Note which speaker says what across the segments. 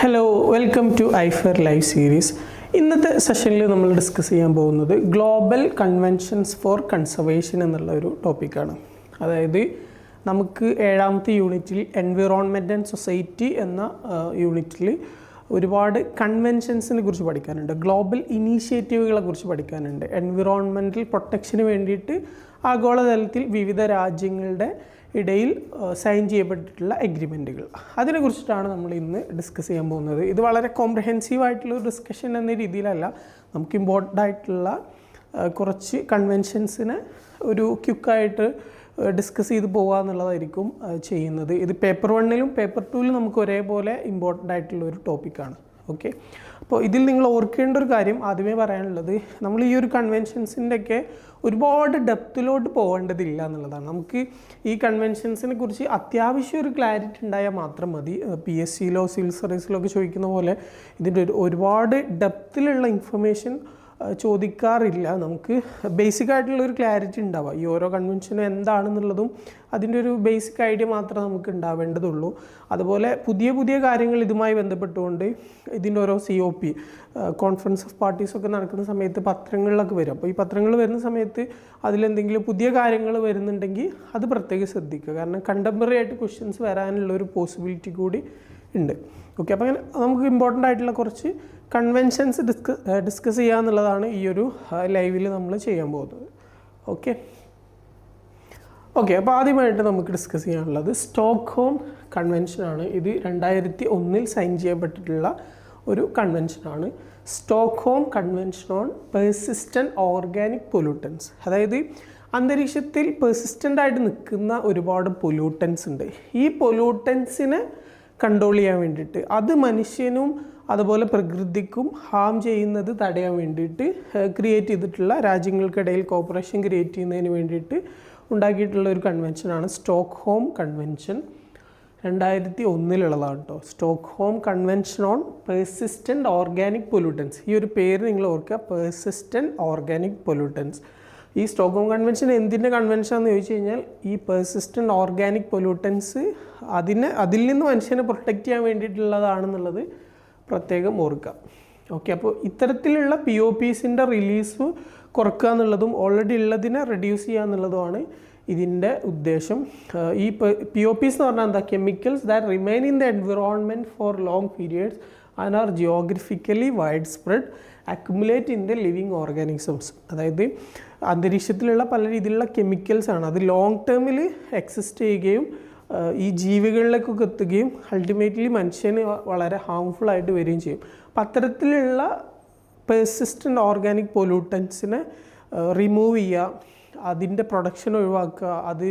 Speaker 1: Hello welcome to Aifer live series ഇന്നത്തെ സെഷനിൽ നമ്മൾ ഡിസ്കസ് ചെയ്യാൻ പോകുന്നത് ഗ്ലോബൽ കൺവെൻഷൻസ് ഫോർ കൺസർവേഷൻ എന്നുള്ള ഒരു ടോപ്പിക്കാണ് അതായത് നമുക്ക് ഏഴാമത്തെ യൂണിറ്റിൽ എൻവിറോൺമെന്റ് ആൻഡ് സൊസൈറ്റി എന്ന യൂണിറ്റിൽ ഒരുപാട് കൺവെൻഷൻസിനെ കുറിച്ച് പഠിക്കാനുണ്ട്. ഗ്ലോബൽ ഇനീഷ്യേറ്റീവുകളെ കുറിച്ച് പഠിക്കാനുണ്ട്. എൻവിറോൺമെന്റൽ പ്രൊട്ടക്ഷന് വേണ്ടിയിട്ട് ആഗോളതലത്തിൽ വിവിധ രാജ്യങ്ങളുടെ ഇടയിൽ സൈൻ ചെയ്യപ്പെട്ടിട്ടുള്ള എഗ്രിമെന്റുകൾ അതിനെക്കുറിച്ചിട്ടാണ് നമ്മൾ ഇന്ന് ഡിസ്കസ് ചെയ്യാൻ പോകുന്നത്. ഇത് വളരെ കോംപ്രഹെൻസീവ് ആയിട്ടുള്ള ഒരു ഡിസ്കഷൻ എന്ന രീതിയിലല്ല. നമുക്ക് ഇമ്പോർട്ടന്റ് ആയിട്ടുള്ള കുറച്ച് കൺവെൻഷൻസിനെ ഒരു ക്യുക്കായിട്ട് ഡിസ്കസ് ചെയ്ത് പോകുക എന്നുള്ളതായിരിക്കും ചെയ്യുന്നത്. ഇത് പേപ്പർ വണ്ണിലും പേപ്പർ ടൂവിലും നമുക്ക് ഒരേപോലെ ഇമ്പോർട്ടന്റ് ആയിട്ടുള്ള ഒരു ടോപ്പിക്കാണ് ഓക്കെ അപ്പോൾ ഇതിൽ നിങ്ങൾ ഓർക്കേണ്ട ഒരു കാര്യം ആദ്യമേ പറയാനുള്ളത് നമ്മൾ ഈ ഒരു കൺവെൻഷൻസിന്റെ ഒക്കെ ഒരുപാട് ഡെപ്തിലോട്ട് പോകേണ്ടതില്ല എന്നുള്ളതാണ്. നമുക്ക് ഈ കൺവെൻഷൻസിനെ കുറിച്ച് അത്യാവശ്യം ഒരു ക്ലാരിറ്റി ഉണ്ടായാൽ മാത്രം മതി. പി എസ് സിയിലോ സിവിൽ സർവീസിലോ ഒക്കെ ചോദിക്കുന്ന പോലെ ഇതിന്റെ ഒരു ഒരുപാട് ഡെപ്തിലുള്ള ഇൻഫർമേഷൻ ചോദിക്കാറില്ല. നമുക്ക് ബേസിക് ആയിട്ടുള്ള ഒരു ക്ലാരിറ്റി ഉണ്ടാവുക ഈ ഓരോ കൺവെൻഷനും എന്താണെന്നുള്ളതും അതിന്റെ ഒരു ബേസിക് ഐഡിയ മാത്രമേ നമുക്ക് ഉണ്ടാവേണ്ടതുള്ളൂ. അതുപോലെ പുതിയ പുതിയ കാര്യങ്ങൾ ഇതുമായി ബന്ധപ്പെട്ടുകൊണ്ട് ഇതിന്റെ ഓരോ C O P conference of parties ഒക്കെ നടക്കുന്ന സമയത്ത് പത്രങ്ങളിലൊക്കെ വരും. അപ്പോൾ ഈ പത്രങ്ങൾ വരുന്ന സമയത്ത് അതിലെന്തെങ്കിലും പുതിയ കാര്യങ്ങൾ വരുന്നുണ്ടെങ്കിൽ അത് പ്രത്യേകം ശ്രദ്ധിക്കുക. കാരണം കണ്ടംപററി ആയിട്ട് ക്വസ്റ്റ്യൻസ് വരാനുള്ള ഒരു പോസിബിലിറ്റി കൂടി ഉണ്ട്. ഓക്കെ അപ്പോൾ അങ്ങനെ നമുക്ക് ഇമ്പോർട്ടന്റ് ആയിട്ടുള്ള കുറച്ച് കൺവെൻഷൻസ് ഡിസ്ക ഡിസ്കസ് ചെയ്യുക എന്നുള്ളതാണ് ഈ ഒരു ലൈവിൽ നമ്മൾ ചെയ്യാൻ പോകുന്നത്. ഓക്കെ ഓക്കെ അപ്പോൾ ആദ്യമായിട്ട് നമുക്ക് ഡിസ്കസ് ചെയ്യാനുള്ളത് സ്റ്റോക്ക് ഹോം കൺവെൻഷനാണ് ഇത് രണ്ടായിരത്തി ഒന്നിൽ സൈൻ ചെയ്യപ്പെട്ടിട്ടുള്ള ഒരു കൺവെൻഷനാണ് Stockholm convention on persistent organic pollutants അതായത് അന്തരീക്ഷത്തിൽ പെർസിസ്റ്റന്റ് ആയിട്ട് നിൽക്കുന്ന ഒരുപാട് പൊല്യൂട്ടൻസ് ഉണ്ട്. ഈ പൊല്യൂട്ടൻസിനെ കൺട്രോൾ ചെയ്യാൻ വേണ്ടിയിട്ട് അത് മനുഷ്യനും അതുപോലെ പ്രകൃതിക്കും ഹാം ചെയ്യുന്നത് തടയാൻ വേണ്ടിയിട്ട് ക്രിയേറ്റ് ചെയ്തിട്ടുള്ള രാജ്യങ്ങൾക്കിടയിൽ കോപ്പറേഷൻ ക്രിയേറ്റ് ചെയ്യുന്നതിന് വേണ്ടിയിട്ട് ഉണ്ടാക്കിയിട്ടുള്ള ഒരു കൺവെൻഷനാണ് സ്റ്റോക്ക് ഹോം കൺവെൻഷൻ രണ്ടായിരത്തി ഒന്നിലുള്ളതാണ് കേട്ടോ Stockholm convention on persistent organic pollutants ഈ ഒരു പേര് നിങ്ങൾ ഓർക്കുക പേഴ്സിസ്റ്റന്റ് ഓർഗാനിക് പൊല്യൂട്ടൻസ് ഈ സ്റ്റോക്ക് ഹോം കൺവെൻഷൻ എന്തിന്റെ കൺവെൻഷൻ എന്ന് ചോദിച്ചു കഴിഞ്ഞാൽ ഈ പേഴ്സിസ്റ്റന്റ് ഓർഗാനിക് പൊല്യൂട്ടൻസ് അതിനെ അതിൽ നിന്ന് മനുഷ്യനെ പ്രൊട്ടക്റ്റ് ചെയ്യാൻ വേണ്ടിയിട്ടുള്ളതാണെന്നുള്ളത് പ്രത്യേകം ഓർക്കുക. ഓക്കെ അപ്പോൾ ഇത്തരത്തിലുള്ള പി ഒ പീസിന്റെ റിലീസ് കുറക്കുക എന്നുള്ളതും ഓൾറെഡി ഉള്ളതിനെ റെഡ്യൂസ് ചെയ്യുക എന്നുള്ളതുമാണ് ഇതിന്റെ ഉദ്ദേശം. ഈ പി ഒ പീസ് എന്ന് പറഞ്ഞാൽ എന്താ chemicals that remain in the environment for long periods and are geographically wide spread accumulate in the living organisms അതായത് അന്തരീക്ഷത്തിലുള്ള പല രീതിയിലുള്ള കെമിക്കൽസാണ് അത് ലോങ് ടേമിൽ എക്സിസ്റ്റ് ചെയ്യുകയും ഈ ജീവികളിലേക്കൊക്കെ എത്തുകയും അൾട്ടിമേറ്റ്ലി മനുഷ്യന് വളരെ ഹാംഫുൾ ആയിട്ട് വരികയും ചെയ്യും. അപ്പം അത്തരത്തിലുള്ള പെർസിസ്റ്റന്റ് ഓർഗാനിക് പൊല്യൂട്ടൻസിനെ റിമൂവ് ചെയ്യുക അതിന്റെ പ്രൊഡക്ഷൻ ഒഴിവാക്കുക അത്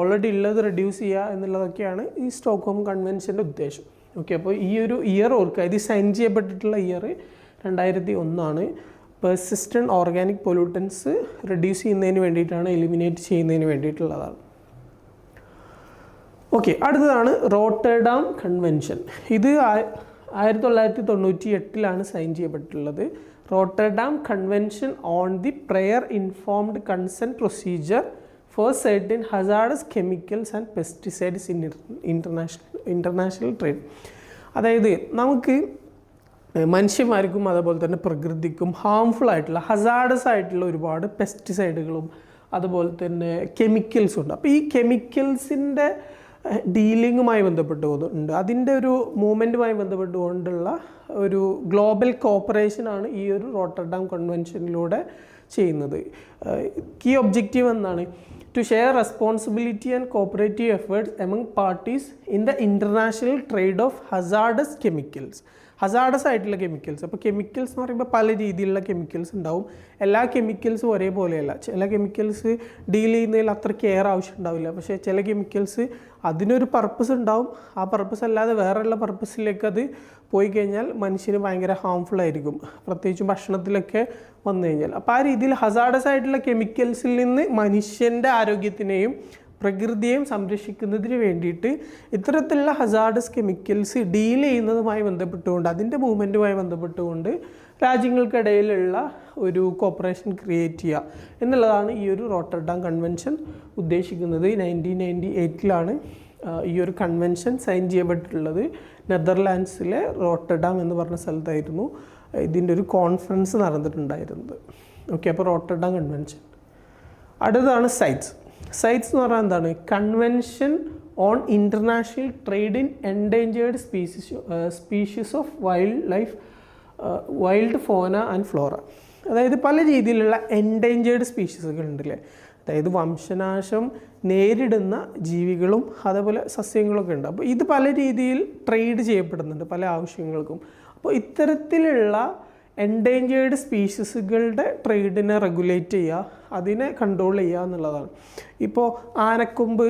Speaker 1: ഓൾറെഡി ഉള്ളത് റെഡ്യൂസ് ചെയ്യുക എന്നുള്ളതൊക്കെയാണ് ഈ സ്റ്റോക്ക്ഹോം കൺവെൻഷന്റെ ഉദ്ദേശം. ഓക്കെ അപ്പോൾ ഈ ഒരു ഇയർ ഓർക്കുക ഇത് സൈൻ ചെയ്യപ്പെട്ടിട്ടുള്ള ഇയർ രണ്ടായിരത്തി ഒന്നാണ് പെർസിസ്റ്റന്റ് ഓർഗാനിക് പൊല്യൂട്ടൻസ് റെഡ്യൂസ് ചെയ്യുന്നതിന് വേണ്ടിയിട്ടാണ് എലിമിനേറ്റ് ചെയ്യുന്നതിന് വേണ്ടിയിട്ടുള്ളതാണ്. ഓക്കെ അടുത്തതാണ് റോട്ടർഡാം കൺവെൻഷൻ. ഇത് ആയിരത്തി തൊള്ളായിരത്തി തൊണ്ണൂറ്റി എട്ടിലാണ് sign ചെയ്യപ്പെട്ടിട്ടുള്ളത്. Rotterdam convention on the prior informed consent procedure for certain hazardous chemicals and pesticides in international international trade അതായത് നമുക്ക് മനുഷ്യന്മാർക്കും അതുപോലെ തന്നെ പ്രകൃതിക്കും ഹാംഫുൾ ആയിട്ടുള്ള ഹസാഡസ് ആയിട്ടുള്ള ഒരുപാട് പെസ്റ്റിസൈഡുകളും അതുപോലെ തന്നെ കെമിക്കൽസും ഉണ്ട്. അപ്പോൾ ഈ കെമിക്കൽസിന്റെ ഡീലിങ്ങുമായി ബന്ധപ്പെട്ട് പോകുന്നുണ്ട് അതിന്റെ ഒരു മൂവ്മെന്റുമായി ബന്ധപ്പെട്ടുകൊണ്ടുള്ള ഒരു ഗ്ലോബൽ കോപ്പറേഷനാണ് ഈ ഒരു റോട്ടർഡാം കൺവെൻഷനിലൂടെ ചെയ്യുന്നത്. കീ ഒബ്ജക്റ്റീവ് എന്നാണ് to share responsibility and cooperative efforts among parties in the international trade of hazardous chemicals. Hazardous ആയിട്ടുള്ള കെമിക്കൽസ് അപ്പോൾ കെമിക്കൽസ് എന്ന് പറയുമ്പോൾ പല രീതിയിലുള്ള കെമിക്കൽസ് ഉണ്ടാവും. എല്ലാ കെമിക്കൽസും ഒരേപോലെയല്ല. ചില കെമിക്കൽസ് ഡീൽ ചെയ്യുന്നതിൽ അത്ര കെയർ ആവശ്യം ഉണ്ടാവില്ല. പക്ഷേ ചില കെമിക്കൽസ് അതിനൊരു പർപ്പസ് ഉണ്ടാവും. ആ പർപ്പസ് അല്ലാതെ വേറെയുള്ള പർപ്പസിലേക്ക് അത് പോയി കഴിഞ്ഞാൽ മനുഷ്യന് ഭയങ്കര ഹാംഫുൾ ആയിരിക്കും. പ്രത്യേകിച്ചും ഭക്ഷണത്തിലൊക്കെ വന്നു കഴിഞ്ഞാൽ. അപ്പോൾ ആ രീതിയിൽ ഹസാർഡസ് ആയിട്ടുള്ള കെമിക്കൽസിൽ നിന്ന് മനുഷ്യന്റെ ആരോഗ്യത്തിനെയും പ്രകൃതിയെയും സംരക്ഷിക്കുന്നതിന് വേണ്ടിയിട്ട് ഇത്തരത്തിലുള്ള ഹസാർഡസ് കെമിക്കൽസ് ഡീൽ ചെയ്യുന്നതുമായി ബന്ധപ്പെട്ടുകൊണ്ട് അതിന്റെ മൂവ്മെന്റുമായി ബന്ധപ്പെട്ടുകൊണ്ട് രാജ്യങ്ങൾക്കിടയിലുള്ള ഒരു കോപ്പറേഷൻ ക്രിയേറ്റ് ചെയ്യുക എന്നുള്ളതാണ് ഈ ഒരു റോട്ടർഡാം കൺവെൻഷൻ ഉദ്ദേശിക്കുന്നത്. നയന്റീൻ നയന്റി എയ്റ്റിലാണ് ഈ ഒരു കൺവെൻഷൻ സൈൻ ചെയ്യപ്പെട്ടിട്ടുള്ളത്. നെതർലാൻഡ്സിലെ റോട്ടർഡാം എന്ന് പറഞ്ഞ സ്ഥലത്തായിരുന്നു ഇതിന്റെ ഒരു കോൺഫറൻസ് നടന്നിട്ടുണ്ടായിരുന്നത്. ഓക്കെ അപ്പോൾ റോട്ടർഡാം കൺവെൻഷൻ അടുത്താണ് സൈറ്റ്സ് സൈറ്റ്സ് എന്ന് പറഞ്ഞാൽ എന്താണ്? Convention on international trade in endangered species species of wild life wild fauna and flora അതായത് പല രീതിയിലുള്ള എൻഡേഞ്ചേർഡ് സ്പീഷീസുകൾ ഉണ്ടല്ലേ? അതായത് വംശനാശം നേരിടുന്ന ജീവികളും അതേപോലെ സസ്യങ്ങളൊക്കെ ഉണ്ട്. അപ്പോൾ ഇത് പല രീതിയിൽ ട്രേഡ് ചെയ്യപ്പെടുന്നുണ്ട് പല ആവശ്യങ്ങൾക്കും. അപ്പോൾ ഇത്തരത്തിലുള്ള എൻഡേഞ്ചേർഡ് സ്പീഷീസുകളുടെ ട്രേഡിനെ റെഗുലേറ്റ് ചെയ്യുക അതിനെ കൺട്രോൾ ചെയ്യുക എന്നുള്ളതാണ്. ഇപ്പോൾ ആനക്കൊമ്പ്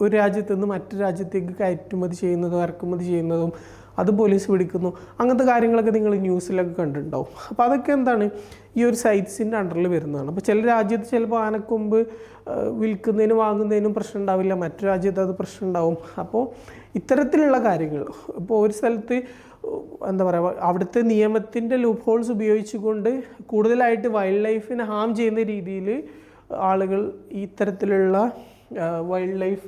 Speaker 1: ഒരു രാജ്യത്ത് നിന്ന് മറ്റു രാജ്യത്തേക്ക് കയറ്റുമതി ചെയ്യുന്നതും ഇറക്കുമതി ചെയ്യുന്നതും അത് പോലീസ് പിടിക്കുന്നു. അങ്ങനത്തെ കാര്യങ്ങളൊക്കെ നിങ്ങൾ ന്യൂസിലൊക്കെ കണ്ടിട്ടുണ്ടാവും. അപ്പോൾ അതൊക്കെ എന്താണ്? ഈ ഒരു സൈറ്റ്സിന്റെ അണ്ടറിൽ വരുന്നതാണ്. അപ്പോൾ ചില രാജ്യത്ത് ചിലപ്പോൾ ആനക്കൊമ്പ് വിൽക്കുന്നതിനും വാങ്ങുന്നതിനും പ്രശ്നം ഉണ്ടാവില്ല. മറ്റു രാജ്യത്ത് അത് പ്രശ്നം ഉണ്ടാവും. അപ്പോൾ ഇത്തരത്തിലുള്ള കാര്യങ്ങൾ ഇപ്പോൾ ഒരു സ്ഥലത്ത് എന്താ പറയുക അവിടുത്തെ നിയമത്തിന്റെ ലൂപ്പ് ഹോൾസ് ഉപയോഗിച്ചുകൊണ്ട് കൂടുതലായിട്ട് വൈൽഡ് ലൈഫിനെ ഹാം ചെയ്യുന്ന രീതിയിൽ ആളുകൾ ഇത്തരത്തിലുള്ള വൈൽഡ് ലൈഫ്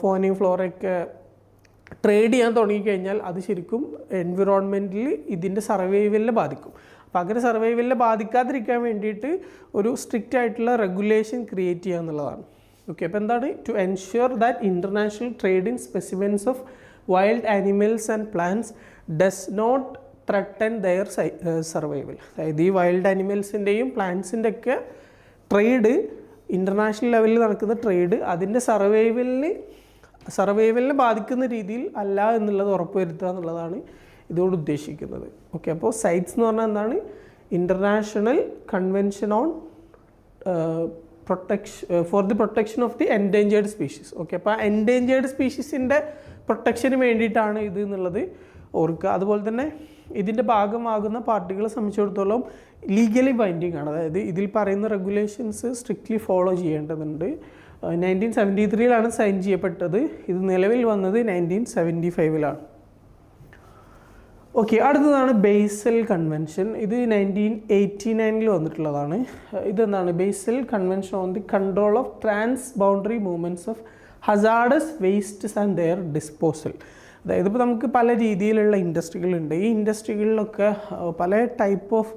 Speaker 1: ഫോനി ഫ്ലോറൊക്കെ ട്രേഡ് ചെയ്യാൻ തുടങ്ങിക്കഴിഞ്ഞാൽ അത് ശരിക്കും എൻവിറോൺമെന്റിൽ ഇതിന്റെ സർവൈവലിനെ ബാധിക്കും. അപ്പോൾ അങ്ങനെ സർവൈവലിനെ ബാധിക്കാതിരിക്കാൻ വേണ്ടിയിട്ട് ഒരു സ്ട്രിക്റ്റ് ആയിട്ടുള്ള റെഗുലേഷൻ ക്രിയേറ്റ് ചെയ്യുക എന്നുള്ളതാണ് ഓക്കെ അപ്പോൾ എന്താണ്? To ensure that international trade in specimens of wild animals and plants does not threaten their survival അതായത് ഈ വൈൽഡ് ആനിമൽസിന്റെയും പ്ലാന്റ്സിന്റെ ഒക്കെ ട്രേഡ് ഇന്റർനാഷണൽ ലെവലിൽ നടക്കുന്ന ട്രേഡ് അതിന്റെ സർവൈവലിന് സർവൈവലിനെ ബാധിക്കുന്ന രീതിയിൽ അല്ല എന്നുള്ളത് ഉറപ്പുവരുത്തുക എന്നുള്ളതാണ് ഇതോട് ഉദ്ദേശിക്കുന്നത്. ഓക്കെ അപ്പോൾ സൈറ്റ്സ് എന്ന് പറഞ്ഞാൽ എന്താണ്? International convention on protection for the protection of the endangered species okay അപ്പോൾ ആ എൻഡേഞ്ചേർഡ് സ്പീഷീസിന്റെ പ്രൊട്ടക്ഷന് വേണ്ടിയിട്ടാണ് ഇത് എന്നുള്ളത് ഓർക്കുക. അതുപോലെ തന്നെ ഇതിന്റെ ഭാഗമാകുന്ന പാർട്ടികളെ സംബന്ധിച്ചിടത്തോളം ലീഗലി ബൈൻഡിങ് ആണ്. അതായത് ഇതിൽ പറയുന്ന റെഗുലേഷൻസ് സ്ട്രിക്ട്ലി ഫോളോ ചെയ്യേണ്ടതുണ്ട്. നയന്റീൻ സെവന്റി ത്രീയിലാണ് സൈൻ ചെയ്യപ്പെട്ടത്. ഇത് നിലവിൽ വന്നത് നയന്റീൻ സെവന്റി ഫൈവിലാണ് ഓക്കെ അടുത്തതാണ് ബേസൽ കൺവെൻഷൻ ഇത് നയന്റീൻ എയ്റ്റി നയനിൽ വന്നിട്ടുള്ളതാണ്. ഇതെന്താണ്? Basel convention on the control of transboundary movements of hazardous wastes and their disposal അതായത് ഇപ്പോൾ നമുക്ക് പല രീതിയിലുള്ള ഇൻഡസ്ട്രികളുണ്ട് ഈ ഇൻഡസ്ട്രികളിലൊക്കെ പല ടൈപ്പ് ഓഫ്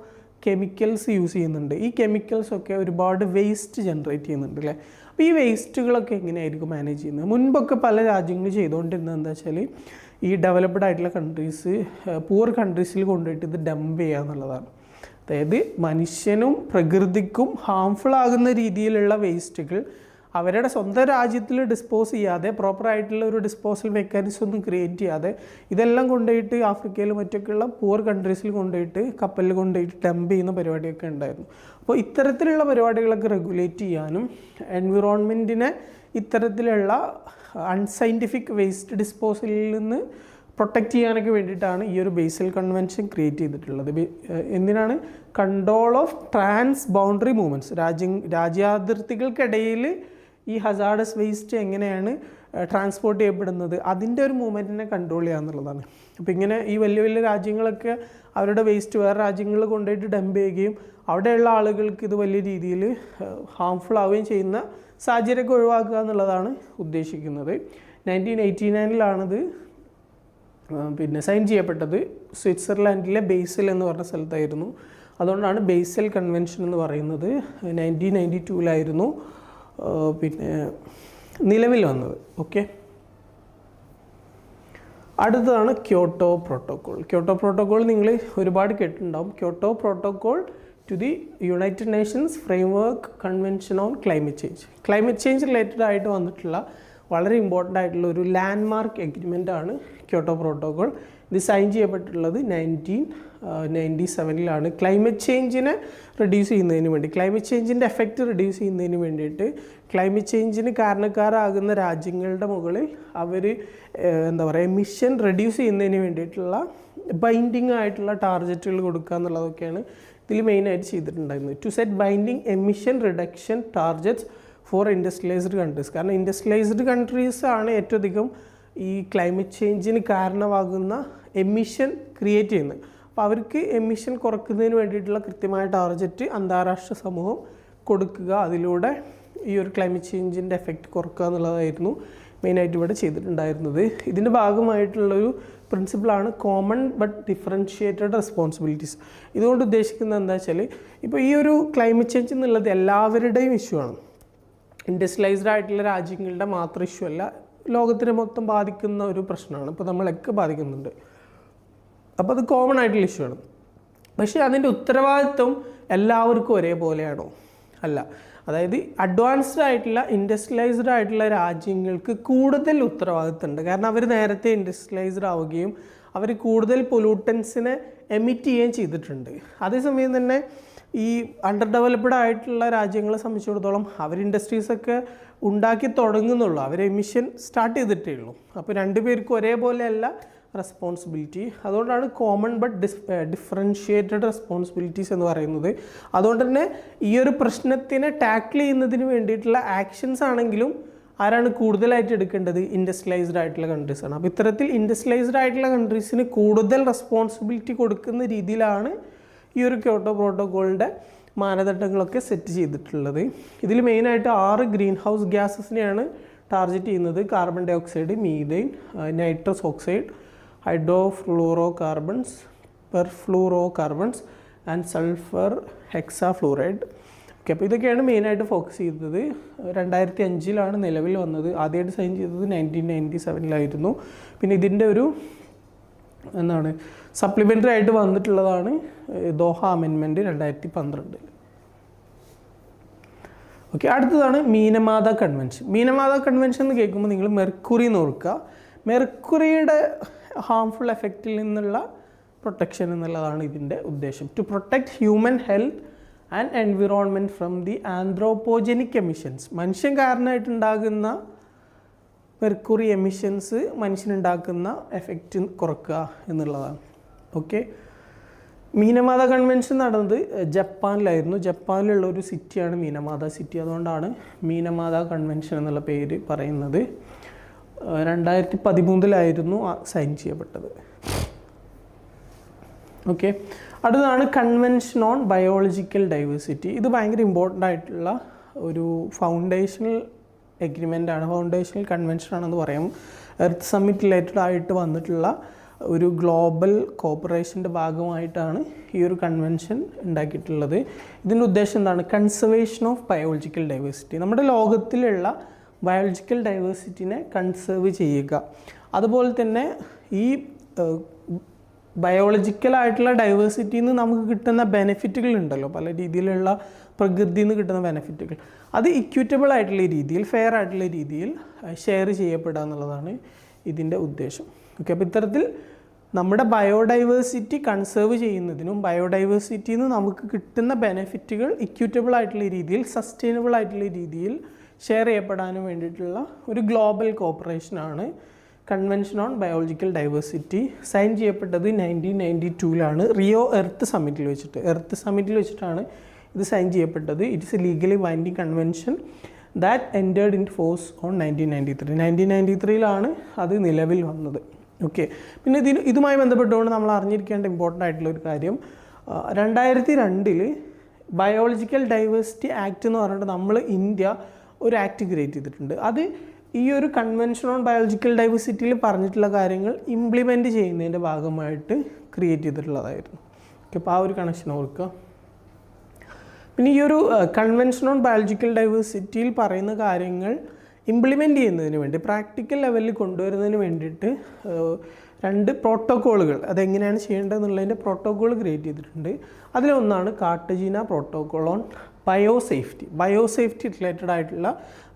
Speaker 1: കെമിക്കൽസ് യൂസ് ചെയ്യുന്നുണ്ട്. ഈ കെമിക്കൽസൊക്കെ ഒരുപാട് വേസ്റ്റ് ജനറേറ്റ് ചെയ്യുന്നുണ്ട് അല്ലേ? അപ്പോൾ ഈ വേസ്റ്റുകളൊക്കെ എങ്ങനെയായിരിക്കും മാനേജ് ചെയ്യുന്നത്? മുൻപൊക്കെ പല രാജ്യങ്ങൾ ചെയ്തുകൊണ്ടിരുന്നത് എന്താ വെച്ചാൽ ഈ ഡെവലപ്ഡ് ആയിട്ടുള്ള കൺട്രീസ് പൂർ കൺട്രീസിൽ കൊണ്ടുപോയിട്ട് ഇത് ഡംപ് ചെയ്യുക എന്നുള്ളതാണ്. അതായത് മനുഷ്യനും പ്രകൃതിക്കും ഹാംഫുൾ ആകുന്ന രീതിയിലുള്ള വേസ്റ്റുകൾ അവരുടെ സ്വന്തം രാജ്യത്തിൽ ഡിസ്പോസ് ചെയ്യാതെ പ്രോപ്പർ ആയിട്ടുള്ള ഒരു ഡിസ്പോസൽ മെക്കാനിസം ഒന്നും ക്രിയേറ്റ് ചെയ്യാതെ ഇതെല്ലാം കൊണ്ടുപോയിട്ട് ആഫ്രിക്കയിലും മറ്റൊക്കെയുള്ള പൂർ കൺട്രീസിൽ കൊണ്ടുപോയിട്ട് കപ്പലിൽ കൊണ്ടുപോയിട്ട് ഡംപ് ചെയ്യുന്ന പരിപാടിയൊക്കെ ഉണ്ടായിരുന്നു. അപ്പോൾ ഇത്തരത്തിലുള്ള പരിപാടികളൊക്കെ റെഗുലേറ്റ് ചെയ്യാനും എൻവിറോൺമെന്റിനെ ഇത്തരത്തിലുള്ള അൺസൈന്റിഫിക് വേസ്റ്റ് ഡിസ്പോസലിൽ നിന്ന് പ്രൊട്ടക്റ്റ് ചെയ്യാനൊക്കെ വേണ്ടിയിട്ടാണ് ഈ ഒരു ബേസൽ കൺവെൻഷൻ ക്രിയേറ്റ് ചെയ്തിട്ടുള്ളത്. എന്തിനാണ്? Control of transboundary movements രാജ്യ രാജ്യാതിർത്തികൾക്കിടയിൽ ഈ ഹസാഡസ് വേസ്റ്റ് എങ്ങനെയാണ് ട്രാൻസ്പോർട്ട് ചെയ്യപ്പെടുന്നത്? അതിന്റെ ഒരു മൂവ്മെന്റിനെ കൺട്രോൾ ചെയ്യുക എന്നുള്ളതാണ്. അപ്പോൾ ഇങ്ങനെ ഈ വലിയ വലിയ രാജ്യങ്ങളൊക്കെ അവരുടെ വേസ്റ്റ് വേറെ രാജ്യങ്ങളിൽ കൊണ്ടുപോയിട്ട് ഡംപ് ചെയ്യുകയും അവിടെയുള്ള ആളുകൾക്ക് ഇത് വലിയ രീതിയിൽ ഹാംഫുൾ ആവുകയും ചെയ്യുന്ന സാഹചര്യമൊക്കെ ഒഴിവാക്കുക എന്നുള്ളതാണ് ഉദ്ദേശിക്കുന്നത്. നയന്റീൻ എയ്റ്റി നയനിലാണിത് പിന്നെ സൈൻ ചെയ്യപ്പെട്ടത്. സ്വിറ്റ്സർലാൻഡിലെ ബേസൽ എന്ന് പറഞ്ഞ സ്ഥലത്തായിരുന്നു. അതുകൊണ്ടാണ് ബേസൽ കൺവെൻഷൻ എന്ന് പറയുന്നത്. നയന്റീൻ നയന്റി ടൂവിലായിരുന്നു പിന്നെ നിലവിൽ വന്നത്. ഓക്കെ. അടുത്തതാണ് ക്യോട്ടോ പ്രോട്ടോക്കോൾ ക്യോട്ടോ പ്രോട്ടോക്കോൾ നിങ്ങൾ ഒരുപാട് കേട്ടിട്ടുണ്ടാവും. Kyoto protocol to the United Nations framework convention on climate change. Climate change related ആയിട്ട് വന്നിട്ടുള്ള വളരെ ഇമ്പോർട്ടന്റ് ആയിട്ടുള്ള ഒരു ലാൻഡ് മാർക്ക് എഗ്രിമെന്റ് ആണ് ക്യോട്ടോ പ്രോട്ടോക്കോൾ ഇത് സൈൻ ചെയ്യപ്പെട്ടിട്ടുള്ളത് നയന്റീൻ നയന്റി സെവനിലാണ് ക്ലൈമറ്റ് ചേഞ്ചിനെ റെഡ്യൂസ് ചെയ്യുന്നതിന് വേണ്ടി. ക്ലൈമറ്റ് ചേഞ്ചിന്റെ എഫക്റ്റ് റെഡ്യൂസ് ചെയ്യുന്നതിന് വേണ്ടിയിട്ട് ക്ലൈമറ്റ് ചേഞ്ചിന് കാരണക്കാരാകുന്ന രാജ്യങ്ങളുടെ മുകളിൽ അവർ എന്താ പറയുക എമിഷൻ റെഡ്യൂസ് ചെയ്യുന്നതിന് വേണ്ടിയിട്ടുള്ള ബൈൻഡിങ് ആയിട്ടുള്ള ടാർഗറ്റുകൾ കൊടുക്കുക എന്നുള്ളതൊക്കെയാണ് ഇതിൽ മെയിനായിട്ട് ചെയ്തിട്ടുണ്ടായിരുന്നത്. To set binding emission reduction targets for industrialised countries കാരണം ഇൻഡസ്ട്രിയലൈസ്ഡ് കൺട്രീസ് ആണ് ഏറ്റവും അധികം ഈ ക്ലൈമറ്റ് ചേഞ്ചിന് കാരണമാകുന്ന എമിഷൻ ക്രിയേറ്റ് ചെയ്യുന്നത്. അപ്പോൾ അവർക്ക് എമിഷൻ കുറയ്ക്കുന്നതിന് വേണ്ടിയിട്ടുള്ള കൃത്യമായ ടാർജറ്റ് അന്താരാഷ്ട്ര സമൂഹം കൊടുക്കുക അതിലൂടെ ഈ ഒരു ക്ലൈമറ്റ് ചേഞ്ചിന്റെ എഫക്റ്റ് കുറക്കുക എന്നുള്ളതായിരുന്നു മെയിനായിട്ട് ഇവിടെ ചെയ്തിട്ടുണ്ടായിരുന്നത്. ഇതിന്റെ ഭാഗമായിട്ടുള്ളൊരു പ്രിൻസിപ്പിളാണ് കോമൺ ബട്ട് ഡിഫറൻഷിയേറ്റഡ് റെസ്പോൺസിബിലിറ്റീസ് ഇതുകൊണ്ട് ഉദ്ദേശിക്കുന്നത് എന്താ വെച്ചാൽ ഇപ്പോൾ ഈ ഒരു ക്ലൈമറ്റ് ചേഞ്ച് എന്നുള്ളത് എല്ലാവരുടെയും ഇഷ്യൂ ആണ്. ഇൻഡസ്ട്രിയലൈസ്ഡ് ആയിട്ടുള്ള രാജ്യങ്ങളുടെ മാത്രം ഇഷ്യൂ അല്ല ലോകത്തിനെ മൊത്തം ബാധിക്കുന്ന ഒരു പ്രശ്നമാണ്. ഇപ്പോൾ നമ്മളൊക്കെ ബാധിക്കുന്നുണ്ട്. അപ്പോൾ അത് കോമൺ ആയിട്ടുള്ള ഇഷ്യൂ ആണ്. പക്ഷേ അതിന്റെ ഉത്തരവാദിത്വം എല്ലാവർക്കും ഒരേപോലെയാണോ? അല്ല. അതായത് അഡ്വാൻസ്ഡ് ആയിട്ടുള്ള ഇൻഡസ്ട്രിയലൈസ്ഡ് ആയിട്ടുള്ള രാജ്യങ്ങൾക്ക് കൂടുതൽ ഉത്തരവാദിത്തമുണ്ട് കാരണം അവർ നേരത്തെ ഇൻഡസ്ട്രിയലൈസ്ഡ് ആവുകയും അവർ കൂടുതൽ പൊല്യൂട്ടൻസിനെ എമിറ്റ് ചെയ്യുകയും ചെയ്തിട്ടുണ്ട്. അതേസമയം തന്നെ ഈ അണ്ടർ ഡെവലപ്ഡ് ആയിട്ടുള്ള രാജ്യങ്ങളെ സംബന്ധിച്ചിടത്തോളം അവർ ഇൻഡസ്ട്രീസൊക്കെ ഉണ്ടാക്കി തുടങ്ങുന്നുള്ളൂ. അവർ എമിഷൻ സ്റ്റാർട്ട് ചെയ്തിട്ടേ ഉള്ളൂ. അപ്പോൾ രണ്ടുപേർക്കും ഒരേപോലെയല്ല റെസ്പോൺസിബിലിറ്റി അതുകൊണ്ടാണ് common but dis differentiated responsibilities എന്ന് പറയുന്നത്. അതുകൊണ്ട് തന്നെ ഈ ഒരു പ്രശ്നത്തിനെ ടാക്കിൾ ചെയ്യുന്നതിന് വേണ്ടിയിട്ടുള്ള ആക്ഷൻസ് ആണെങ്കിലും ആരാണ് കൂടുതലായിട്ട് എടുക്കേണ്ടത്? ഇൻഡസ്ട്രിയലൈസ്ഡ് ആയിട്ടുള്ള കൺട്രീസാണ് അപ്പോൾ ഇത്തരത്തിൽ ഇൻഡസ്ട്രിയലൈസ്ഡ് ആയിട്ടുള്ള കൺട്രീസിന് കൂടുതൽ റെസ്പോൺസിബിലിറ്റി കൊടുക്കുന്ന രീതിയിലാണ് ഈ ഒരു ക്യോട്ടോ പ്രോട്ടോക്കോളിന്റെ മാനദണ്ഡങ്ങളൊക്കെ സെറ്റ് ചെയ്തിട്ടുള്ളത്. ഇതിൽ മെയിനായിട്ട് ആറ് ഗ്രീൻ ഹൗസ് ഗ്യാസസിനെയാണ് ടാർഗറ്റ് ചെയ്യുന്നത്. Carbon dioxide methane nitrous oxide fluorocarbons and sulphur hexafluoride okay അപ്പോൾ ഇതൊക്കെയാണ് മെയിനായിട്ട് ഫോക്കസ് ചെയ്തത്. രണ്ടായിരത്തി അഞ്ചിലാണ് നിലവിൽ വന്നത്. ആദ്യമായിട്ട് സൈൻ ചെയ്തത് നയന്റീൻ നയന്റി സെവനിലായിരുന്നു പിന്നെ ഇതിന്റെ ഒരു എന്താണ് സപ്ലിമെന്ററി ആയിട്ട് വന്നിട്ടുള്ളതാണ് ദോഹ അമെൻമെന്റ് രണ്ടായിരത്തി പന്ത്രണ്ടിൽ ഓക്കെ അടുത്തതാണ് മീനമാത കൺവെൻഷൻ മീനമാത കൺവെൻഷൻ എന്ന് കേൾക്കുമ്പോൾ നിങ്ങൾ മെർക്കുറി നോക്കുക മെർക്കുറിയുടെ ഹാംഫുൾ എഫക്റ്റിൽ നിന്നുള്ള പ്രൊട്ടക്ഷൻ എന്നുള്ളതാണ് ഇതിന്റെ ഉദ്ദേശം. To protect human health and environment from the anthropogenic emissions മനുഷ്യൻ കാരണമായിട്ടുണ്ടാകുന്ന മെർക്കുറി എമിഷൻസ് മനുഷ്യനുണ്ടാക്കുന്ന എഫക്റ്റ് കുറക്കുക എന്നുള്ളതാണ്. ഓക്കെ മീനമാത കൺവെൻഷൻ നടന്നത് ജപ്പാനിലായിരുന്നു. ജപ്പാനിലുള്ള ഒരു സിറ്റിയാണ് മീനമാത സിറ്റി അതുകൊണ്ടാണ് മീനമാത കൺവെൻഷൻ എന്നുള്ള പേര് പറയുന്നത്. രണ്ടായിരത്തി പതിമൂന്നിലായിരുന്നു സൈൻ ചെയ്യപ്പെട്ടത്. ഓക്കെ അടുത്തതാണ് കൺവെൻഷൻ ഓൺ ബയോളജിക്കൽ ഡൈവേഴ്സിറ്റി ഇത് ഭയങ്കര ഇമ്പോർട്ടന്റ് ആയിട്ടുള്ള ഒരു ഫൗണ്ടേഷണൽ എഗ്രിമെന്റ് ആണ്. ഫൗണ്ടേഷണൽ കൺവെൻഷൻ ആണെന്ന് പറയും. എർത്ത് സമ്മിറ്റ് റിലേറ്റഡ് ആയിട്ട് വന്നിട്ടുള്ള ഒരു ഗ്ലോബൽ കോപ്പറേഷന്റെ ഭാഗമായിട്ടാണ് ഈ ഒരു കൺവെൻഷൻ ഉണ്ടാക്കിയിട്ടുള്ളത്. ഇതിന്റെ ഉദ്ദേശം എന്താണ്? കൺസർവേഷൻ ഓഫ് ബയോളജിക്കൽ ഡൈവേഴ്സിറ്റി നമ്മുടെ ലോകത്തിലുള്ള ബയോളജിക്കൽ ഡൈവേഴ്സിറ്റിനെ കൺസേർവ് ചെയ്യുക. അതുപോലെ തന്നെ ഈ ബയോളജിക്കലായിട്ടുള്ള ഡൈവേഴ്സിറ്റിയിൽ നിന്ന് നമുക്ക് കിട്ടുന്ന ബെനിഫിറ്റുകൾ ഉണ്ടല്ലോ പല രീതിയിലുള്ള പ്രകൃതിയിൽ നിന്ന് കിട്ടുന്ന ബെനിഫിറ്റുകൾ അത് ഇക്വിറ്റബിൾ ആയിട്ടുള്ള രീതിയിൽ ഫെയർ ആയിട്ടുള്ള രീതിയിൽ ഷെയർ ചെയ്യപ്പെടുക എന്നുള്ളതാണ് ഇതിന്റെ ഉദ്ദേശം. ഓക്കെ അപ്പോൾ ഇത്തരത്തിൽ നമ്മുടെ ബയോഡൈവേഴ്സിറ്റി കൺസേർവ് ചെയ്യുന്നതിനും ബയോഡൈവേഴ്സിറ്റിയിൽ നിന്ന് നമുക്ക് കിട്ടുന്ന ബെനിഫിറ്റുകൾ ഇക്വിറ്റബിൾ ആയിട്ടുള്ള രീതിയിൽ സസ്റ്റൈനബിൾ ആയിട്ടുള്ള രീതിയിൽ ഷെയർ ചെയ്യപ്പെടാനും വേണ്ടിയിട്ടുള്ള ഒരു global കോപ്പറേഷനാണ് convention on biological diversity sign ചെയ്യപ്പെട്ടത് നയന്റീൻ നയന്റി ടൂവിലാണ് റിയോ എർത്ത് സമ്മിറ്റിൽ വെച്ചിട്ട്. എർത്ത് സമ്മിറ്റിൽ വെച്ചിട്ടാണ് ഇത് സൈൻ ചെയ്യപ്പെട്ടത്. It's a legally binding convention that entered in force on nineteen ninety three nineteen ninety ത്രീയിലാണ് അത് നിലവിൽ വന്നത്. ഓക്കെ പിന്നെ ഇതിന് ഇതുമായി ബന്ധപ്പെട്ടുകൊണ്ട് നമ്മൾ അറിഞ്ഞിരിക്കേണ്ട ഇമ്പോർട്ടന്റ് ആയിട്ടുള്ള ഒരു കാര്യം രണ്ടായിരത്തി രണ്ടിൽ ബയോളജിക്കൽ ഡൈവേഴ്സിറ്റി ആക്ട് എന്ന് പറഞ്ഞിട്ട് നമ്മൾ ഇന്ത്യ ഒരു ആക്ട് ക്രിയേറ്റ് ചെയ്തിട്ടുണ്ട്. അത് ഈ ഒരു കൺവെൻഷൻ ഓൺ ബയോളജിക്കൽ ഡൈവേഴ്സിറ്റിയിൽ പറഞ്ഞിട്ടുള്ള കാര്യങ്ങൾ ഇംപ്ലിമെന്റ് ചെയ്യുന്നതിന്റെ ഭാഗമായിട്ട് ക്രിയേറ്റ് ചെയ്തിട്ടുള്ളതായിരുന്നു. ഓക്കെ അപ്പോൾ ആ ഒരു കണക്ഷൻ ഓർക്കുക. പിന്നെ ഈ ഒരു കൺവെൻഷൻ ഓൺ ബയോളജിക്കൽ ഡൈവേഴ്സിറ്റിയിൽ പറയുന്ന കാര്യങ്ങൾ ഇംപ്ലിമെന്റ് ചെയ്യുന്നതിന് വേണ്ടി പ്രാക്ടിക്കൽ ലെവലിൽ കൊണ്ടുവരുന്നതിന് വേണ്ടിയിട്ട് രണ്ട് പ്രോട്ടോക്കോളുകൾ അതെങ്ങനെയാണ് ചെയ്യേണ്ടതെന്നുള്ളതിന്റെ പ്രോട്ടോക്കോൾ ക്രിയേറ്റ് ചെയ്തിട്ടുണ്ട്. അതിലൊന്നാണ് Cartagena protocol on biosafety biosafety related ആയിട്ടുള്ള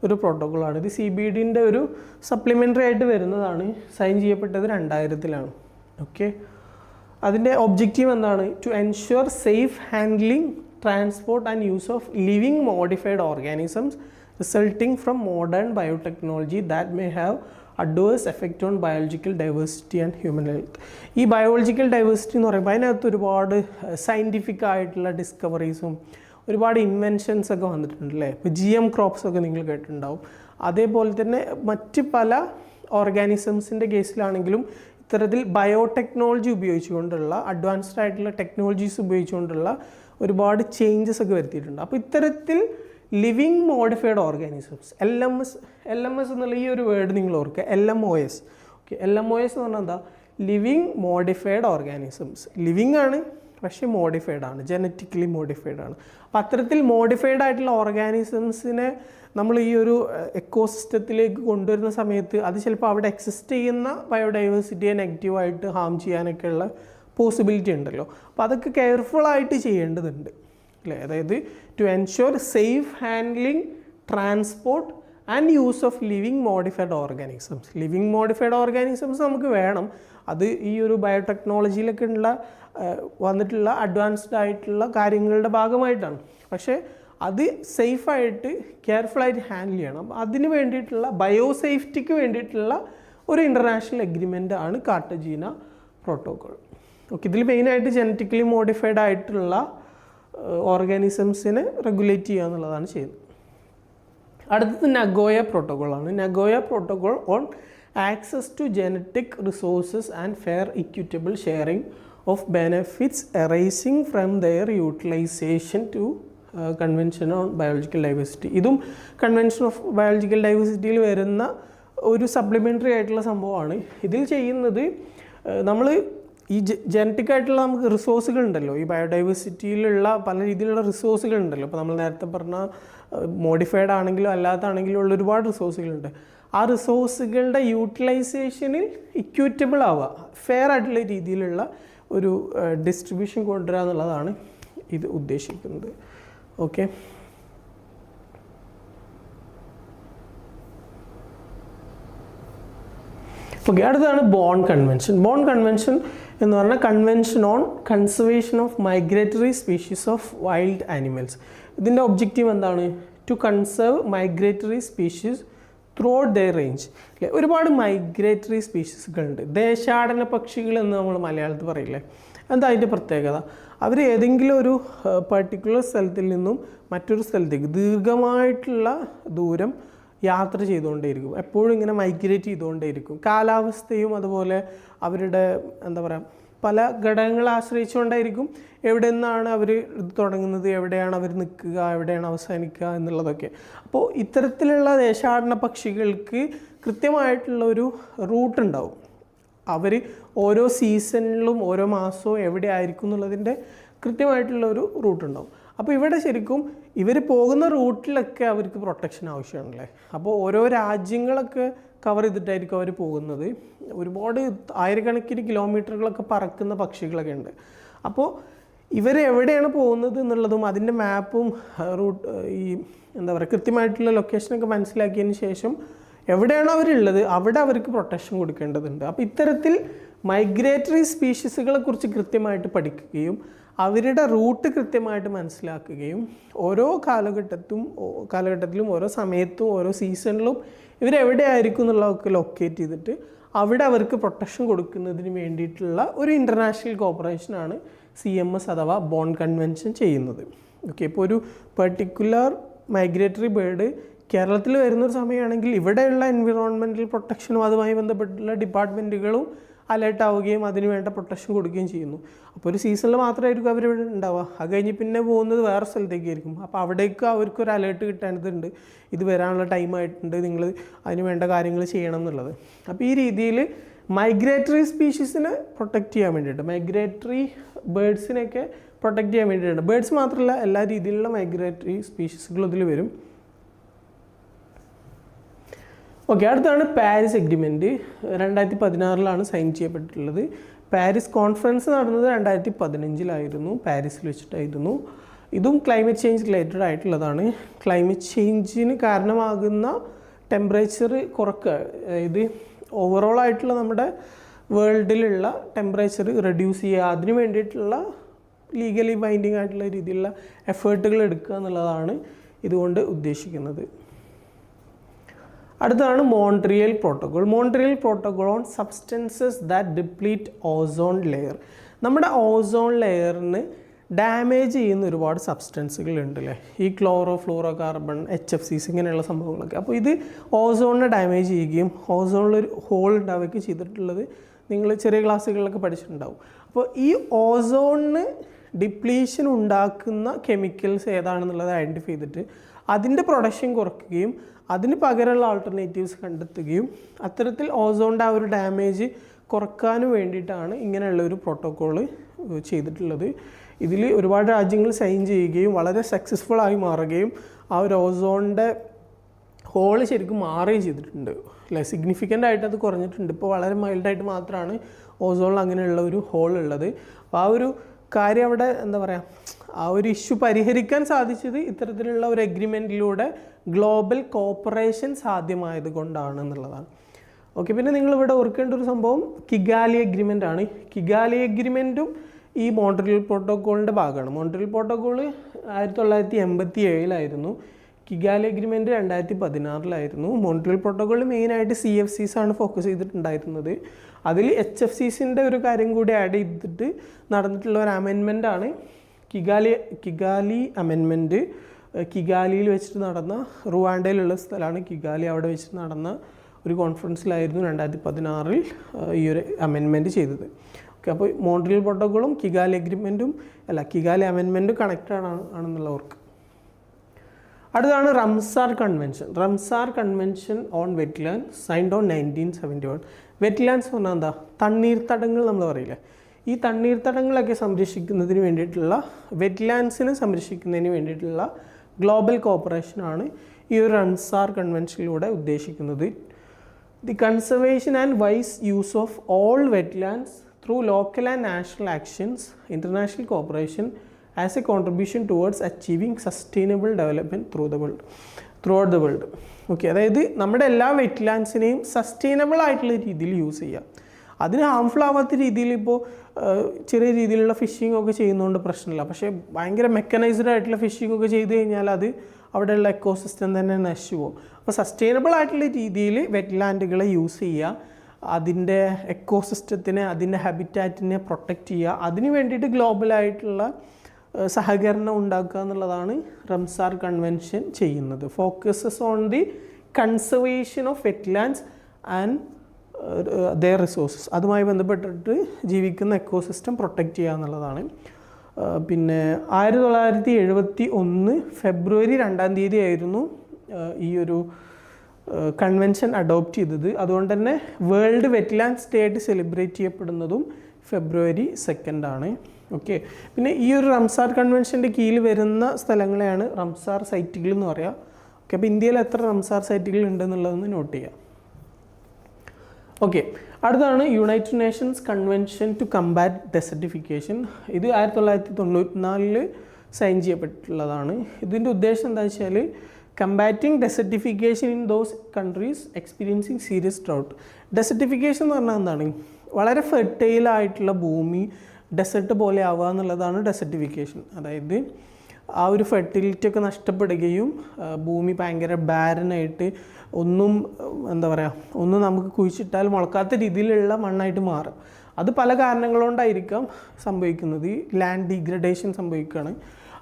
Speaker 1: ഒരു പ്രോട്ടോക്കോളാണ് ഇത് സി ബി ഡിന്റെ ഒരു സപ്ലിമെന്ററി ആയിട്ട് വരുന്നതാണ്. സൈൻ ചെയ്യപ്പെട്ടത് രണ്ടായിരത്തിലാണ്. ഓക്കെ അതിന്റെ ഒബ്ജക്റ്റീവ് എന്താണ്? To ensure safe handling transport and use of living modified organisms resulting from modern biotechnology that may have adverse effect on biological diversity and human health ഈ biological diversity എന്ന് പറയുമ്പോൾ അതിനകത്ത് ഒരുപാട് scientific ആയിട്ടുള്ള ഡിസ്കവറീസും ഒരുപാട് inventions ഒക്കെ വന്നിട്ടുണ്ട് അല്ലേ ഇപ്പോൾ ജി എം ക്രോപ്സ് ഒക്കെ നിങ്ങൾ കേട്ടിട്ടുണ്ടാവും. അതേപോലെ തന്നെ മറ്റ് പല ഓർഗാനിസംസിന്റെ കേസിലാണെങ്കിലും ഇത്തരത്തിൽ ബയോടെക്നോളജി ഉപയോഗിച്ചുകൊണ്ടുള്ള അഡ്വാൻസ്ഡ് ആയിട്ടുള്ള ടെക്നോളജീസ് ഉപയോഗിച്ചുകൊണ്ടുള്ള ഒരുപാട് ചേഞ്ചസ് ഒക്കെ വരുത്തിയിട്ടുണ്ട്. അപ്പോൾ ഇത്തരത്തിൽ living modified organisms L M S L M S എന്നുള്ള ഈ ഒരു വേർഡ് നിങ്ങൾ ഓർക്കുക. L M O S okay L M O S എന്ന് പറഞ്ഞാൽ എന്താ? ലിവിങ് മോഡിഫൈഡ് ഓർഗാനിസംസ് ലിവിങ് ആണ് പക്ഷേ മോഡിഫൈഡ് ആണ് ജനറ്റിക്കലി മോഡിഫൈഡ് ആണ്. അപ്പോൾ അത്തരത്തിൽ മോഡിഫൈഡ് ആയിട്ടുള്ള ഓർഗാനിസംസിനെ നമ്മൾ ഈ ഒരു എക്കോസിസ്റ്റത്തിലേക്ക് കൊണ്ടുവരുന്ന സമയത്ത് അത് ചിലപ്പോൾ അവിടെ എക്സിസ്റ്റ് ചെയ്യുന്ന ബയോഡൈവേഴ്സിറ്റിയെ നെഗറ്റീവായിട്ട് ഹാം ചെയ്യാനൊക്കെ ഉള്ള പോസിബിലിറ്റി ഉണ്ടല്ലോ. അപ്പോൾ അതൊക്കെ കെയർഫുള്ളായിട്ട് ചെയ്യേണ്ടതുണ്ട്. അല്ലേ? അതായത് to ensure safe handling transport and use of living modified organisms living modified organisms നമുക്ക് വേണം. അത് ഈ ഒരു ബയോടെക്നോളജിയിലൊക്കെ ഉള്ള വന്നിട്ടുള്ള അഡ്വാൻസ്ഡ് ആയിട്ടുള്ള കാര്യങ്ങളുടെ ഭാഗമായിട്ടാണ്. പക്ഷേ അത് സേഫായിട്ട് കെയർഫുള്ളായിട്ട് ഹാൻഡിൽ ചെയ്യണം. അതിന് വേണ്ടിയിട്ടുള്ള ബയോ സേഫ്റ്റിക്ക് വേണ്ടിയിട്ടുള്ള ഒരു ഇന്റർനാഷണൽ എഗ്രിമെന്റ് ആണ് കാട്ടജീന പ്രോട്ടോകോൾ ഓക്കെ ഇതിൽ മെയിനായിട്ട് ജനറ്റിക്കലി മോഡിഫൈഡ് ആയിട്ടുള്ള ഓർഗാനിസംസിനെ റെഗുലേറ്റ് ചെയ്യുക എന്നുള്ളതാണ് ചെയ്യുന്നത്. അടുത്തത് Nagoya പ്രോട്ടോകോളാണ് Nagoya protocol on access to genetic resources and fair equitable sharing of benefits arising from their utilisation to convention on biological diversity ഇതും കൺവെൻഷൻ ഓഫ് ബയോളജിക്കൽ ഡൈവേഴ്സിറ്റിയിൽ വരുന്ന ഒരു സപ്ലിമെന്ററി ആയിട്ടുള്ള സംഭവമാണ്. ഇതിൽ ചെയ്യുന്നത് നമ്മൾ ഈ ജനറ്റിക് ആയിട്ടുള്ള നമുക്ക് റിസോഴ്സുകൾ ഉണ്ടല്ലോ. ഈ ബയോഡൈവേഴ്സിറ്റിയിലുള്ള പല രീതിയിലുള്ള റിസോഴ്സുകൾ ഉണ്ടല്ലോ. ഇപ്പോൾ നമ്മൾ നേരത്തെ പറഞ്ഞ മോഡിഫൈഡ് ആണെങ്കിലും അല്ലാത്താണെങ്കിലും ഉള്ള ഒരുപാട് റിസോഴ്സുകളുണ്ട് ആ റിസോഴ്സുകളുടെ യൂട്ടിലൈസേഷനിൽ ഇക്വിറ്റബിൾ ആവുക. ഫെയർ ആയിട്ടുള്ള രീതിയിലുള്ള ഒരു ഡിസ്ട്രിബ്യൂഷൻ കൊണ്ടുവരിക എന്നുള്ളതാണ് ഇത് ഉദ്ദേശിക്കുന്നത്. ഓക്കെ ഓക്കെ അടുത്താണ് ബോൺ കൺവെൻഷൻ ബോൺ കൺവെൻഷൻ എന്ന് പറഞ്ഞാൽ convention on conservation of migratory species of wild animals ഇതിന്റെ ഒബ്ജക്റ്റീവ് എന്താണ്? To conserve migratory species throughout the range അല്ലേ ഒരുപാട് മൈഗ്രേറ്ററി സ്പീഷീസുകളുണ്ട് ദേശാടന പക്ഷികൾ എന്ന് നമ്മൾ മലയാളത്തിൽ പറയില്ലേ? എന്താ അതിന്റെ പ്രത്യേകത? അവർ ഏതെങ്കിലും ഒരു പർട്ടിക്കുലർ സ്ഥലത്തിൽ നിന്നും മറ്റൊരു സ്ഥലത്തേക്ക് ദീർഘമായിട്ടുള്ള ദൂരം യാത്ര ചെയ്തുകൊണ്ടേയിരിക്കും. എപ്പോഴും ഇങ്ങനെ മൈഗ്രേറ്റ് ചെയ്തുകൊണ്ടേയിരിക്കും. കാലാവസ്ഥയും അതുപോലെ അവരുടെ എന്താ പറയുക പല ഘടകങ്ങളെ ആശ്രയിച്ചുകൊണ്ടായിരിക്കും എവിടെ നിന്നാണ് അവർ തുടങ്ങുന്നത് എവിടെയാണ് അവർ നിൽക്കുക എവിടെയാണ് അവസാനിക്കുക എന്നുള്ളതൊക്കെ. അപ്പോൾ ഇത്തരത്തിലുള്ള ദേശാടന പക്ഷികൾക്ക് കൃത്യമായിട്ടുള്ള ഒരു റൂട്ട് ഉണ്ടാവും. അവർ ഓരോ സീസണിലും ഓരോ മാസവും എവിടെ ആയിരിക്കും എന്നുള്ളതിന്റെ കൃത്യമായിട്ടുള്ള ഒരു റൂട്ട് ഉണ്ടാവും. അപ്പോൾ ഇവിടെ ശരിക്കും ഇവർ പോകുന്ന റൂട്ടിലൊക്കെ അവർക്ക് പ്രൊട്ടക്ഷൻ ആവശ്യമാണല്ലേ? അപ്പോൾ ഓരോ രാജ്യങ്ങളൊക്കെ കവർ ചെയ്തിട്ടായിരിക്കും അവർ പോകുന്നത്. ഒരുപാട് ആയിരക്കണക്കിന് കിലോമീറ്ററുകളൊക്കെ പറക്കുന്ന പക്ഷികളൊക്കെ ഉണ്ട്. അപ്പോൾ ഇവർ എവിടെയാണ് പോകുന്നത് എന്നുള്ളതും അതിന്റെ മാപ്പും റൂട്ട് ഈ എന്താ പറയുക കൃത്യമായിട്ടുള്ള ലൊക്കേഷനൊക്കെ മനസ്സിലാക്കിയതിന് ശേഷം എവിടെയാണോ അവരുള്ളത് അവിടെ അവർക്ക് പ്രൊട്ടക്ഷൻ കൊടുക്കേണ്ടതുണ്ട്. അപ്പോൾ ഇത്തരത്തിൽ മൈഗ്രേറ്ററി സ്പീഷീസുകളെ കുറിച്ച് കൃത്യമായിട്ട് പഠിക്കുകയും അവരുടെ റൂട്ട് കൃത്യമായിട്ട് മനസ്സിലാക്കുകയും ഓരോ കാലഘട്ടത്തും കാലഘട്ടത്തിലും ഓരോ സമയത്തും ഓരോ സീസണിലും ഇവരെവിടെയായിരിക്കും എന്നുള്ളതൊക്കെ ലൊക്കേറ്റ് ചെയ്തിട്ട് അവിടെ അവർക്ക് പ്രൊട്ടക്ഷൻ കൊടുക്കുന്നതിന് വേണ്ടിയിട്ടുള്ള ഒരു ഇന്റർനാഷണൽ കോപ്പറേഷനാണ് സി എം എസ് അഥവാ ബോൺ കൺവെൻഷൻ ചെയ്യുന്നത്. ഓക്കെ ഇപ്പോൾ ഒരു പെർട്ടിക്കുലർ മൈഗ്രേറ്ററി ബേർഡ് കേരളത്തിൽ വരുന്നൊരു സമയമാണെങ്കിൽ ഇവിടെയുള്ള എൻവിറോൺമെന്റൽ പ്രൊട്ടക്ഷനും അതുമായി ബന്ധപ്പെട്ടുള്ള ഡിപ്പാർട്ട്മെന്റുകളും അലേർട്ട് ആവുകയും അതിന് വേണ്ട പ്രൊട്ടക്ഷൻ കൊടുക്കുകയും ചെയ്യുന്നു. അപ്പോൾ ഒരു സീസണിൽ മാത്രമായിരിക്കും അവർ ഇവിടെ ഉണ്ടാവുക. അത് കഴിഞ്ഞ് പിന്നെ പോകുന്നത് വേറെ സ്ഥലത്തേക്കായിരിക്കും അപ്പോൾ അവിടേക്ക് അവർക്ക് ഒരു അലേർട്ട് കിട്ടേണ്ടതുണ്ട്. ഇത് വരാനുള്ള ടൈം ആയിട്ടുണ്ട്. നിങ്ങൾ അതിന് വേണ്ട കാര്യങ്ങൾ ചെയ്യണം എന്നുള്ളത്. അപ്പോൾ ഈ രീതിയിൽ മൈഗ്രേറ്ററി സ്പീഷീസിനെ പ്രൊട്ടക്റ്റ് ചെയ്യാൻ വേണ്ടിയിട്ട് മൈഗ്രേറ്ററി ബേഡ്സിനെയൊക്കെ പ്രൊട്ടക്റ്റ് ചെയ്യാൻ വേണ്ടിയിട്ടുണ്ട്. ബേഡ്സ് മാത്രമല്ല എല്ലാ രീതിയിലുള്ള മൈഗ്രേറ്ററി സ്പീഷീസുകളും ഇതിൽ വരും. ഓക്കെ അടുത്താണ് പാരീസ് എഗ്രിമെന്റ് രണ്ടായിരത്തി പതിനാറിലാണ് സൈൻ ചെയ്യപ്പെട്ടിട്ടുള്ളത്. പാരീസ് കോൺഫറൻസ് നടന്നത് രണ്ടായിരത്തി പതിനഞ്ചിലായിരുന്നു പാരീസിൽ വെച്ചിട്ടായിരുന്നു. ഇതും ക്ലൈമറ്റ് ചേഞ്ച് റിലേറ്റഡ് ആയിട്ടുള്ളതാണ്. ക്ലൈമറ്റ് ചേഞ്ചിന് കാരണമാകുന്ന ടെമ്പറേച്ചർ കുറക്കുക അതായത് ഓവറോൾ ആയിട്ടുള്ള നമ്മുടെ വേൾഡിലുള്ള ടെമ്പറേച്ചർ റെഡ്യൂസ് ചെയ്യുക അതിന് വേണ്ടിയിട്ടുള്ള ലീഗലി ബൈൻഡിങ് ആയിട്ടുള്ള രീതിയിലുള്ള എഫേർട്ടുകൾ എടുക്കുക എന്നുള്ളതാണ് ഇതുകൊണ്ട് ഉദ്ദേശിക്കുന്നത്. അടുത്താണ് Montreal protocol Montreal protocol on substances that deplete ozone layer നമ്മുടെ ഓസോൺ ലെയറിന് ഡാമേജ് ചെയ്യുന്ന ഒരുപാട് സബ്സ്റ്റൻസുകൾ ഉണ്ട് അല്ലേ ഈ chlorofluorocarbon H F Cs ഇങ്ങനെയുള്ള സംഭവങ്ങളൊക്കെ. അപ്പോൾ ഇത് ഓസോണിനെ ഡാമേജ് ചെയ്യുകയും ഓസോണിലൊരു ഹോൾ ഉണ്ടാവുകയൊക്കെ ചെയ്തിട്ടുള്ളത് നിങ്ങൾ ചെറിയ ക്ലാസ്സുകളിലൊക്കെ പഠിച്ചിട്ടുണ്ടാവും. അപ്പോൾ ഈ ഓസോണിന് ഡിപ്ലീഷൻ ഉണ്ടാക്കുന്ന കെമിക്കൽസ് ഏതാണെന്നുള്ളത് ഐഡന്റിഫൈ ചെയ്തിട്ട് അതിന്റെ പ്രൊഡക്ഷൻ കുറയ്ക്കുകയും അതിന് പകരമുള്ള ആൾട്ടർനേറ്റീവ്സ് കണ്ടെത്തുകയും അത്തരത്തിൽ ഓസോണിന്റെ ആ ഒരു ഡാമേജ് കുറക്കാനും വേണ്ടിയിട്ടാണ് ഇങ്ങനെയുള്ള ഒരു പ്രോട്ടോക്കോൾ ചെയ്തിട്ടുള്ളത്. ഇതിൽ ഒരുപാട് രാജ്യങ്ങൾ സൈൻ ചെയ്യുകയും വളരെ സക്സസ്ഫുൾ ആയി മാറുകയും ആ ഒരു ഓസോണിന്റെ ഹോൾ ശരിക്കും മാറുകയും ചെയ്തിട്ടുണ്ട്. അല്ലെ സിഗ്നിഫിക്കന്റ് ആയിട്ട് അത് കുറഞ്ഞിട്ടുണ്ട്. ഇപ്പോൾ വളരെ മൈൽഡായിട്ട് മാത്രമാണ് ഓസോണിൽ അങ്ങനെയുള്ള ഒരു ഹോൾ ഉള്ളത്. അപ്പോൾ ആ ഒരു കാര്യം അവിടെ എന്താ പറയുക ആ ഒരു ഇഷ്യൂ പരിഹരിക്കാൻ സാധിച്ചത് ഇത്തരത്തിലുള്ള ഒരു എഗ്രിമെന്റിലൂടെ ഗ്ലോബൽ കോപ്പറേഷൻ സാധ്യമായത് കൊണ്ടാണ് എന്നുള്ളതാണ്. ഓക്കെ പിന്നെ നിങ്ങൾ ഇവിടെ ഓർക്കേണ്ട ഒരു സംഭവം കിഗാലി എഗ്രിമെന്റ് ആണ്. കിഗാലി എഗ്രിമെന്റും ഈ മോൺട്രിയൽ പ്രോട്ടോക്കോളിന്റെ ഭാഗമാണ്. മോൺട്രിയൽ പ്രോട്ടോക്കോൾ ആയിരത്തി തൊള്ളായിരത്തി എൺപത്തി ഏഴിലായിരുന്നു കിഗാലി എഗ്രിമെന്റ് രണ്ടായിരത്തി പതിനാറിലായിരുന്നു മോൺട്രിയൽ പ്രോട്ടോക്കോൾ മെയിനായിട്ട് സി എഫ് സീസ് ആണ് ഫോക്കസ് ചെയ്തിട്ടുണ്ടായിരുന്നത്. അതിൽ എച്ച് എഫ് സി സിന്റെ ഒരു കാര്യം കൂടി ആഡ് ചെയ്തിട്ട് നടന്നിട്ടുള്ള ഒരു അമെൻമെന്റ് ആണ്. കിഗാലി കിഗാലി അമെൻമെന്റ് കിഗാലിയിൽ വെച്ചിട്ട് നടന്ന റുവാണ്ടയിലുള്ള സ്ഥലമാണ് കിഗാലി. അവിടെ വെച്ചിട്ട് നടന്ന ഒരു കോൺഫറൻസിലായിരുന്നു രണ്ടായിരത്തി പതിനാറിൽ ഈ ഒരു അമെൻമെന്റ് ചെയ്തത്. ഓക്കെ അപ്പോൾ മോൺട്രിയൽ പ്രോട്ടോക്കോളും കിഗാലി അഗ്രിമെന്റും അല്ല കിഗാലി അമെൻമെന്റും കണക്റ്റഡ് ആണ് ആണെന്നുള്ളവർക്ക്. അടുത്താണ് Ramsar convention Ramsar convention on wetland signed on nineteen seventy one wetlands പറഞ്ഞാൽ എന്താ? തണ്ണീർത്തടങ്ങൾ നമ്മൾ പറയില്ലേ? ഈ തണ്ണീർത്തടങ്ങളൊക്കെ സംരക്ഷിക്കുന്നതിന് വേണ്ടിയിട്ടുള്ള വെറ്റ്ലാൻഡ്സിനെ സംരക്ഷിക്കുന്നതിന് വേണ്ടിയിട്ടുള്ള ഗ്ലോബൽ കോപ്പറേഷനാണ് ഈ ഒരു അൺസാർ കൺവെൻഷനിലൂടെ ഉദ്ദേശിക്കുന്നത്. The conservation and wise use of all wetlands through local and national actions international cooperation as a contribution towards achieving sustainable development through the world throughout the world okay അതായത് നമ്മുടെ എല്ലാ വെറ്റ്ലാൻഡ്സിനെയും സസ്റ്റൈനബിൾ ആയിട്ടുള്ള രീതിയിൽ use ചെയ്യുക അതിന് harmful ആവാത്ത രീതിയിൽ ഇപ്പോൾ ചെറിയ രീതിയിലുള്ള ഫിഷിംഗ് ഒക്കെ ചെയ്യുന്നതുകൊണ്ട് പ്രശ്നമില്ല. പക്ഷേ ഭയങ്കര മെക്കനൈസ്ഡ് ആയിട്ടുള്ള ഫിഷിംഗ് ഒക്കെ ചെയ്ത് കഴിഞ്ഞാൽ അത് അവിടെയുള്ള എക്കോസിസ്റ്റം തന്നെ നശിച്ചു പോകും അപ്പോൾ സസ്റ്റൈനബിൾ ആയിട്ടുള്ള രീതിയിൽ വെറ്റ്ലാൻഡുകളെ യൂസ് ചെയ്യുക അതിന്റെ എക്കോസിസ്റ്റത്തിനെ അതിന്റെ ഹാബിറ്റാറ്റിനെ പ്രൊട്ടക്റ്റ് ചെയ്യുക അതിന് വേണ്ടിയിട്ട് ഗ്ലോബലായിട്ടുള്ള സഹകരണം ഉണ്ടാക്കുക എന്നുള്ളതാണ് റംസാർ കൺവെൻഷൻ ചെയ്യുന്നത്. Focuses on the conservation of wetlands and their resources അതുമായി ബന്ധപ്പെട്ടിട്ട് ജീവിക്കുന്ന എക്കോസിസ്റ്റം പ്രൊട്ടക്റ്റ് ചെയ്യുക എന്നുള്ളതാണ്. പിന്നെ ആയിരത്തി തൊള്ളായിരത്തി എഴുപത്തി ഒന്ന് ഫെബ്രുവരി രണ്ടാം തീയതി ആയിരുന്നു ഈ ഒരു കൺവെൻഷൻ അഡോപ്റ്റ് ചെയ്തത്. അതുകൊണ്ട് തന്നെ വേൾഡ് വെറ്റ്ലാൻഡ്സ് ഡേ ആയിട്ട് സെലിബ്രേറ്റ് ചെയ്യപ്പെടുന്നതും ഫെബ്രുവരി സെക്കൻഡാണ് ഓക്കെ പിന്നെ ഈ ഒരു റംസാർ കൺവെൻഷന്റെ കീഴിൽ വരുന്ന സ്ഥലങ്ങളെയാണ് റംസാർ സൈറ്റുകൾ എന്ന് പറയുക ഓക്കെ അപ്പോൾ ഇന്ത്യയിൽ എത്ര റംസാർ സൈറ്റുകൾ ഉണ്ടെന്നുള്ളതൊന്ന് നോട്ട് ചെയ്യാം. ഓക്കെ അടുത്താണ് United Nations convention to combat desertification ഇത് ആയിരത്തി തൊള്ളായിരത്തി തൊണ്ണൂറ്റിനാലിൽ സൈൻ ചെയ്യപ്പെട്ടിട്ടുള്ളതാണ് ഇതിന്റെ ഉദ്ദേശം എന്താ വെച്ചാൽ combating desertification in those countries experiencing serious drought desertification എന്ന് പറഞ്ഞാൽ എന്താണ്? വളരെ ഫെർട്ടൈൽ ആയിട്ടുള്ള ഭൂമി ഡെസർട്ട് പോലെ ആവുക എന്നുള്ളതാണ് ഡെസർട്ടിഫിക്കേഷൻ അതായത് ആ ഒരു ഫെർട്ടിലിറ്റി ഒക്കെ നഷ്ടപ്പെടുകയും ഭൂമി ഭയങ്കര ബാരനായിട്ട് ഒന്നും എന്താ പറയുക ഒന്നും നമുക്ക് കുഴിച്ചിട്ടാൽ മുളക്കാത്ത രീതിയിലുള്ള മണ്ണായിട്ട് മാറും. അത് പല കാരണങ്ങൾ കൊണ്ടായിരിക്കാം സംഭവിക്കുന്നത്. ഈ ലാൻഡ് ഡീഗ്രഡേഷൻ സംഭവിക്കുകയാണ്.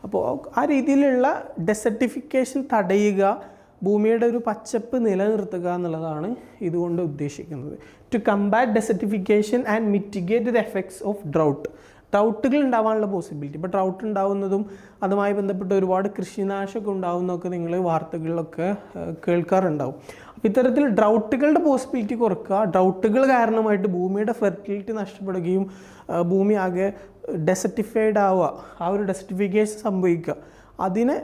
Speaker 1: അപ്പോൾ ആ രീതിയിലുള്ള ഡെസർട്ടിഫിക്കേഷൻ തടയുക ഭൂമിയുടെ ഒരു പച്ചപ്പ് നിലനിർത്തുക എന്നുള്ളതാണ് ഇതുകൊണ്ട് ഉദ്ദേശിക്കുന്നത്. To combat desertification and mitigate the effects of drought ഡ്രൗട്ടുകൾ ഉണ്ടാവാനുള്ള പോസിബിലിറ്റി ഇപ്പോൾ ഡ്രൗട്ട് ഉണ്ടാവുന്നതും അതുമായി ബന്ധപ്പെട്ട് ഒരുപാട് കൃഷിനാശമൊക്കെ ഉണ്ടാവുന്നതൊക്കെ നിങ്ങൾ വാർത്തകളിലൊക്കെ കേൾക്കാറുണ്ടാവും. അപ്പോൾ ഇത്തരത്തിൽ ഡ്രൗട്ടുകളുടെ പോസിബിലിറ്റി കുറക്കുക ഡ്രൗട്ടുകൾ കാരണമായിട്ട് ഭൂമിയുടെ ഫെർട്ടിലിറ്റി നഷ്ടപ്പെടുകയും ഭൂമി ആകെ ഡെസർട്ടിഫൈഡ് ആവുക ആ ഒരു ഡെസർട്ടിഫിക്കേഷൻ സംഭവിക്കുക അതിനെ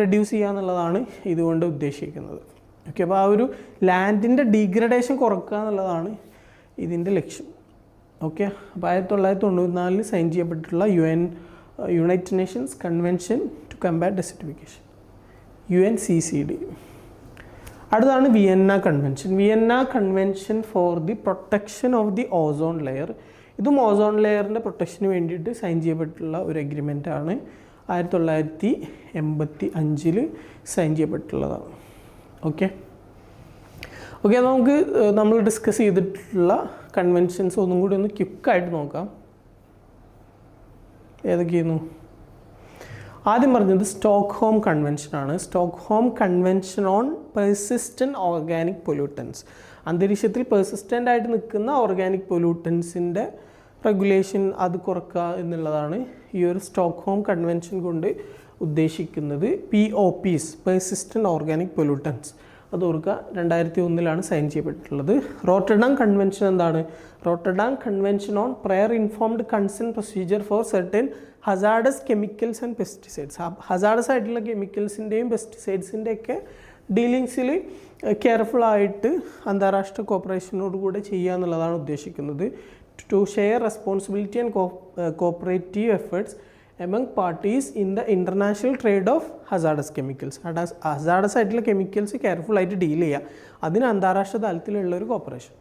Speaker 1: റെഡ്യൂസ് ചെയ്യുക എന്നുള്ളതാണ് ഇതുകൊണ്ട് ഉദ്ദേശിക്കുന്നത്. ഓക്കെ അപ്പോൾ ആ ഒരു ലാൻഡിന്റെ ഡീഗ്രഡേഷൻ കുറക്കുക എന്നുള്ളതാണ് ഇതിന്റെ ലക്ഷ്യം. ഓക്കെ അപ്പോൾ ആയിരത്തി തൊള്ളായിരത്തി തൊണ്ണൂറ്റിനാലിൽ sign ചെയ്യപ്പെട്ടിട്ടുള്ള U N United Nations convention to combat desertification U N C C D അടുത്താണ് Vienna convention. Vienna convention for the protection of the ozone layer. ഇതും ഓസോൺ ലെയറിന്റെ പ്രൊട്ടക്ഷന് വേണ്ടിയിട്ട് സൈൻ ചെയ്യപ്പെട്ടിട്ടുള്ള ഒരു എഗ്രിമെന്റ് ആണ് ആയിരത്തി തൊള്ളായിരത്തി എൺപത്തി അഞ്ചിൽ സൈൻ ചെയ്യപ്പെട്ടിട്ടുള്ളതാണ്. ഓക്കെ ഓക്കെ നമുക്ക് നമ്മൾ ഡിസ്കസ് ചെയ്തിട്ടുള്ള കൺവെൻഷൻസ് ഒന്നും കൂടി ഒന്ന് ക്വിക്കായിട്ട് നോക്കാം. ഏതൊക്കെയായിരുന്നു ആദ്യം പറഞ്ഞത് Stockholm കൺവെൻഷനാണ് Stockholm convention on persistent organic pollutants അന്തരീക്ഷത്തിൽ പെർസിസ്റ്റന്റ് ആയിട്ട് നിൽക്കുന്ന ഓർഗാനിക് പൊല്യൂട്ടൻസിന്റെ റെഗുലേഷൻ അത് കുറക്കുക എന്നുള്ളതാണ് ഈ ഒരു സ്റ്റോക്ക് ഹോം കൺവെൻഷൻ കൊണ്ട് ഉദ്ദേശിക്കുന്നത് P O Ps persistent organic pollutants അത് ഓർക്കുക രണ്ടായിരത്തി ഒന്നിലാണ് സൈൻ ചെയ്യപ്പെട്ടിട്ടുള്ളത്. റോട്ടർഡാം കൺവെൻഷൻ എന്താണ്? Rotterdam convention on prior informed consent procedure for certain hazardous chemicals and pesticides hazardous ആയിട്ടുള്ള കെമിക്കൽസിന്റെയും പെസ്റ്റിസൈഡ്സിന്റെയൊക്കെ ഡീലിങ്സിൽ കെയർഫുൾ ആയിട്ട് അന്താരാഷ്ട്ര കോപ്പറേഷനോട് കൂടെ ചെയ്യുക എന്നുള്ളതാണ് ഉദ്ദേശിക്കുന്നത്. To share responsibility and cooperative efforts among parties in the international trade of hazardous chemicals hazardous ആയിട്ടുള്ള chemicals careful ആയിട്ട് ഡീൽ ചെയ്യുക അതിന് അന്താരാഷ്ട്ര തലത്തിലുള്ള ഒരു കോപ്പറേഷൻ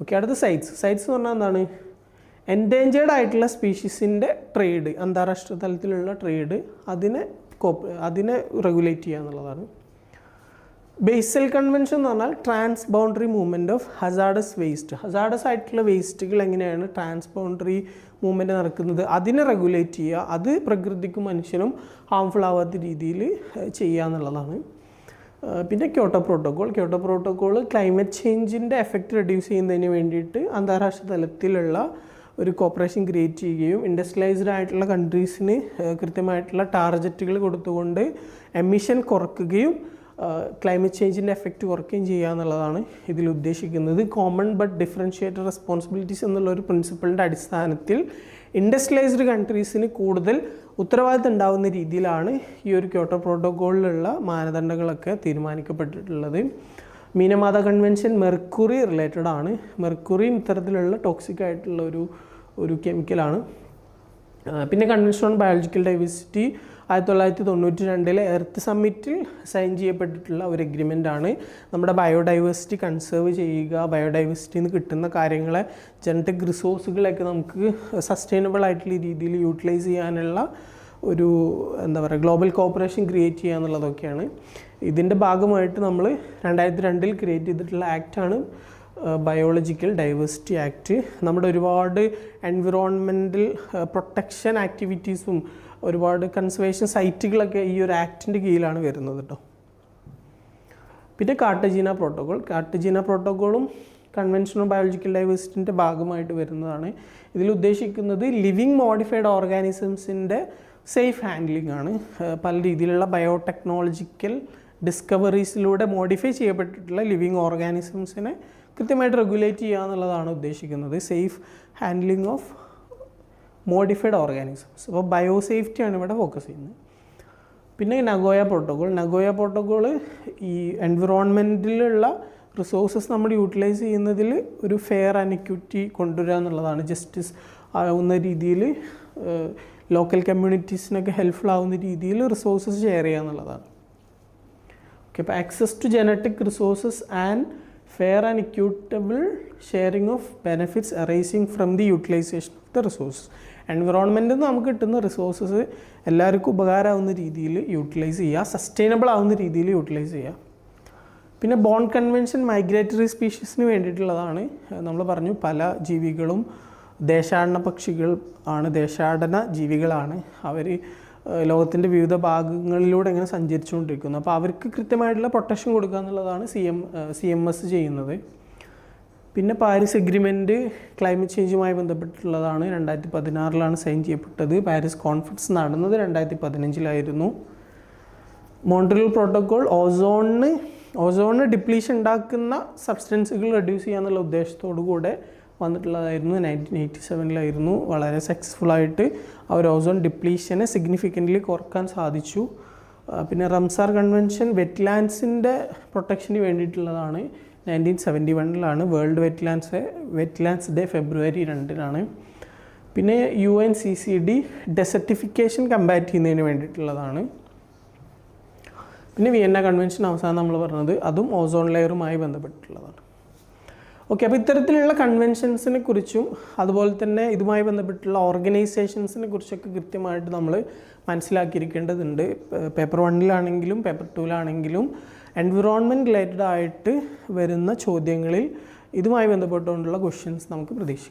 Speaker 1: ഓക്കെ അടുത്ത സൈറ്റ്സ് സൈറ്റ്സ് എന്ന് പറഞ്ഞാൽ എന്താണ്? എൻഡേഞ്ചേർഡ് ആയിട്ടുള്ള സ്പീഷീസിന്റെ ട്രേഡ് അന്താരാഷ്ട്ര തലത്തിലുള്ള ട്രേഡ് അതിനെ കോപ്പ് അതിനെ റെഗുലേറ്റ് ചെയ്യുക എന്നുള്ളതാണ്. ബേസൽ കൺവെൻഷൻ എന്ന് പറഞ്ഞാൽ transboundary movement of hazardous waste hazardous ആയിട്ടുള്ള വേസ്റ്റുകൾ എങ്ങനെയാണ്? ട്രാൻസ് ബൗണ്ടറി മൂവ്മെന്റ് നടക്കുന്നത് അതിനെ റെഗുലേറ്റ് ചെയ്യുക. അത് പ്രകൃതിക്കും മനുഷ്യനും ഹാംഫുൾ ആവാത്ത രീതിയിൽ ചെയ്യുക എന്നുള്ളതാണ്. പിന്നെ Kyoto protocol Kyoto protocol climate ചേഞ്ചിന്റെ effect reduce ചെയ്യുന്നതിന് വേണ്ടിയിട്ട് അന്താരാഷ്ട്ര തലത്തിലുള്ള ഒരു കോപ്പറേഷൻ ക്രിയേറ്റ് ചെയ്യുകയും ഇൻഡസ്ട്രിയലൈസ്ഡ് ആയിട്ടുള്ള കൺട്രീസിന് കൃത്യമായിട്ടുള്ള ടാർജറ്റുകൾ കൊടുത്തുകൊണ്ട് എമിഷൻ കുറയ്ക്കുകയും ക്ലൈമറ്റ് ചേഞ്ചിന്റെ എഫക്റ്റ് കുറയ്ക്കുകയും ചെയ്യുക എന്നുള്ളതാണ് ഇതിൽ ഉദ്ദേശിക്കുന്നത്. കോമൺ ബട്ട് ഡിഫറൻഷ്യേറ്റഡ് റെസ്പോൺസിബിലിറ്റീസ് എന്നുള്ള ഒരു പ്രിൻസിപ്പളിന്റെ അടിസ്ഥാനത്തിൽ ഇൻഡസ്ട്രിയലൈസ്ഡ് കൺട്രീസിന് കൂടുതൽ ഉത്തരവാദിത്തം ഉണ്ടാകുന്ന രീതിയിലാണ് ഈ ഒരു ക്യോട്ടോ പ്രോട്ടോക്കോളിലുള്ള മാനദണ്ഡങ്ങളൊക്കെ തീരുമാനിക്കപ്പെട്ടിട്ടുള്ളത്. മീനമാത കൺവെൻഷൻ മെർക്കുറി റിലേറ്റഡ് ആണ്. മെർക്കുറിയും ഇത്തരത്തിലുള്ള ടോക്സിക് ആയിട്ടുള്ള ഒരു ഒരു കെമിക്കലാണ് പിന്നെ കൺവെൻഷൻ ഓൺ ബയോളജിക്കൽ ഡൈവേഴ്സിറ്റി ആയിരത്തി തൊള്ളായിരത്തി തൊണ്ണൂറ്റി രണ്ടിലെ എർത്ത് സമ്മിറ്റിൽ സൈൻ ചെയ്യപ്പെട്ടിട്ടുള്ള ഒരു എഗ്രിമെന്റ് ആണ്. നമ്മുടെ ബയോഡൈവേഴ്സിറ്റി കൺസേർവ് ചെയ്യുക ബയോഡൈവേഴ്സിറ്റിയിൽ നിന്ന് കിട്ടുന്ന കാര്യങ്ങളെ ജനറ്റിക് റിസോഴ്സുകളൊക്കെ നമുക്ക് സസ്റ്റൈനബിൾ ആയിട്ടുള്ള രീതിയിൽ യൂട്ടിലൈസ് ചെയ്യാനുള്ള ഒരു എന്താ പറയുക ഗ്ലോബൽ കോപ്പറേഷൻ ക്രിയേറ്റ് ചെയ്യുക എന്നുള്ളതൊക്കെയാണ്. ഇതിന്റെ ഭാഗമായിട്ട് നമ്മൾ രണ്ടായിരത്തി രണ്ടിൽ ക്രിയേറ്റ് ചെയ്തിട്ടുള്ള ആക്റ്റാണ് ബയോളജിക്കൽ ഡൈവേഴ്സിറ്റി ആക്ട് നമ്മുടെ ഒരുപാട് എൻവിറോൺമെന്റൽ പ്രൊട്ടക്ഷൻ ആക്ടിവിറ്റീസും ഒരുപാട് കൺസർവേഷൻ സൈറ്റുകളൊക്കെ ഈ ഒരു ആക്ടിന്റെ കീഴിലാണ് വരുന്നത് കേട്ടോ പിന്നെ കാട്ടജീന പ്രോട്ടോകോൾ കാട്ടജീന പ്രോട്ടോകോളും കൺവെൻഷണൽ ബയോളജിക്കൽ ഡൈവേഴ്സിറ്റിന്റെ ഭാഗമായിട്ട് വരുന്നതാണ്. ഇതിൽ ഉദ്ദേശിക്കുന്നത് ലിവിങ് മോഡിഫൈഡ് ഓർഗാനിസംസിന്റെ സേഫ് ഹാൻഡ്ലിംഗ് ആണ്. പല രീതിയിലുള്ള ബയോടെക്നോളജിക്കൽ ഡിസ്കവറീസിലൂടെ മോഡിഫൈ ചെയ്യപ്പെട്ടിട്ടുള്ള ലിവിങ് ഓർഗാനിസംസിനെ കൃത്യമായിട്ട് റെഗുലേറ്റ് ചെയ്യുക എന്നുള്ളതാണ് ഉദ്ദേശിക്കുന്നത്. Safe handling of modified organisms അപ്പോൾ ബയോ സേഫ്റ്റിയാണ് ഇവിടെ ഫോക്കസ് ചെയ്യുന്നത്. പിന്നെ നഗോയ പ്രോട്ടോകോൾ നഗോയ പ്രോട്ടോകോൾ ഈ എൻവിറോൺമെന്റിലുള്ള റിസോഴ്സസ് നമ്മൾ യൂട്ടിലൈസ് ചെയ്യുന്നതിൽ ഒരു ഫെയർ ആൻഡ് കൊണ്ടുവരിക എന്നുള്ളതാണ്. ജസ്റ്റിസ് ആവുന്ന രീതിയിൽ ലോക്കൽ കമ്മ്യൂണിറ്റീസിനൊക്കെ ഹെൽപ്ഫുൾ ആവുന്ന രീതിയിൽ റിസോഴ്സസ് ഷെയർ ചെയ്യുക എന്നുള്ളതാണ്. ഓക്കെ അപ്പോൾ access to genetic resources and fair and equitable sharing of benefits arising from the utilisation of the resources എൻവിറോൺമെന്റിൽ നിന്ന് നമുക്ക് കിട്ടുന്ന റിസോഴ്സസ് എല്ലാവർക്കും ഉപകാരമാവുന്ന രീതിയിൽ യൂട്ടിലൈസ് ചെയ്യുക സസ്റ്റൈനബിൾ ആവുന്ന രീതിയിൽ യൂട്ടിലൈസ് ചെയ്യുക. പിന്നെ ബോൺ കൺവെൻഷൻ മൈഗ്രേറ്ററി സ്പീഷീസിന് വേണ്ടിയിട്ടുള്ളതാണ്. നമ്മൾ പറഞ്ഞു പല ജീവികളും ദേശാടന പക്ഷികൾ ആണ് ദേശാടന ജീവികളാണ്. അവർ ലോകത്തിന്റെ വിവിധ ഭാഗങ്ങളിലൂടെ ഇങ്ങനെ സഞ്ചരിച്ചുകൊണ്ടിരിക്കുന്നു. അപ്പോൾ അവർക്ക് കൃത്യമായിട്ടുള്ള പ്രൊട്ടക്ഷൻ കൊടുക്കുക എന്നുള്ളതാണ് C M C M S ചെയ്യുന്നത്. പിന്നെ പാരീസ് എഗ്രിമെന്റ് ക്ലൈമറ്റ് ചേഞ്ചുമായി ബന്ധപ്പെട്ടിട്ടുള്ളതാണ്. രണ്ടായിരത്തി പതിനാറിലാണ് സൈൻ ചെയ്യപ്പെട്ടത്. പാരീസ് കോൺഫറൻസ് നടന്നത് രണ്ടായിരത്തി പതിനഞ്ചിലായിരുന്നു മോൺട്രിയൽ പ്രോട്ടോക്കോൾ ഓസോണിന് ഓസോണിന് ഡിപ്ലീഷൻ ഉണ്ടാക്കുന്ന സബ്സ്റ്റൻസുകൾ റെഡ്യൂസ് ചെയ്യുക എന്നുള്ള ഉദ്ദേശത്തോടു കൂടെ വന്നിട്ടുള്ളതായിരുന്നു. Nineteen eighty സെവനിലായിരുന്നു. വളരെ സക്സസ്ഫുള്ളായിട്ട് അവർ ഓസോൺ ഡിപ്ലീഷനെ സിഗ്നിഫിക്കന്റ്ലി കുറയ്ക്കാൻ സാധിച്ചു. പിന്നെ റംസാർ കൺവെൻഷൻ വെറ്റ്ലാൻഡ്സിന്റെ പ്രൊട്ടക്ഷന് വേണ്ടിയിട്ടുള്ളതാണ്. നയന്റീൻ സെവന്റി വണ്ണിലാണ് വേൾഡ് വെറ്റ്ലാൻഡ്സ് വെറ്റ്ലാൻഡ്സ് ഡേ ഫെബ്രുവരി രണ്ടിനാണ്. പിന്നെ U N C C D desertification combat ചെയ്യുന്നതിന് വേണ്ടിയിട്ടുള്ളതാണ്. പിന്നെ വിയന്ന കൺവെൻഷൻ അവസാനം നമ്മൾ പറഞ്ഞത് അതും ഓസോൺ ലെയറുമായി ബന്ധപ്പെട്ടിട്ടുള്ളതാണ്. ഓക്കെ അപ്പോൾ ഇത്തരത്തിലുള്ള കൺവെൻഷൻസിനെ കുറിച്ചും അതുപോലെ തന്നെ ഇതുമായി ബന്ധപ്പെട്ടുള്ള ഓർഗനൈസേഷൻസിനെ കുറിച്ചൊക്കെ കൃത്യമായിട്ട് നമ്മൾ മനസ്സിലാക്കിയിരിക്കേണ്ടതുണ്ട്. പേപ്പർ വണ്ണിലാണെങ്കിലും പേപ്പർ ടൂവിലാണെങ്കിലും എൻവിറോൺമെന്റ് റിലേറ്റഡ് ആയിട്ട് വരുന്ന ചോദ്യങ്ങളിൽ ഇതുമായി ബന്ധപ്പെട്ടുകൊണ്ടുള്ള ക്വസ്റ്റ്യൻസ് നമുക്ക് പ്രതീക്ഷിക്കാം.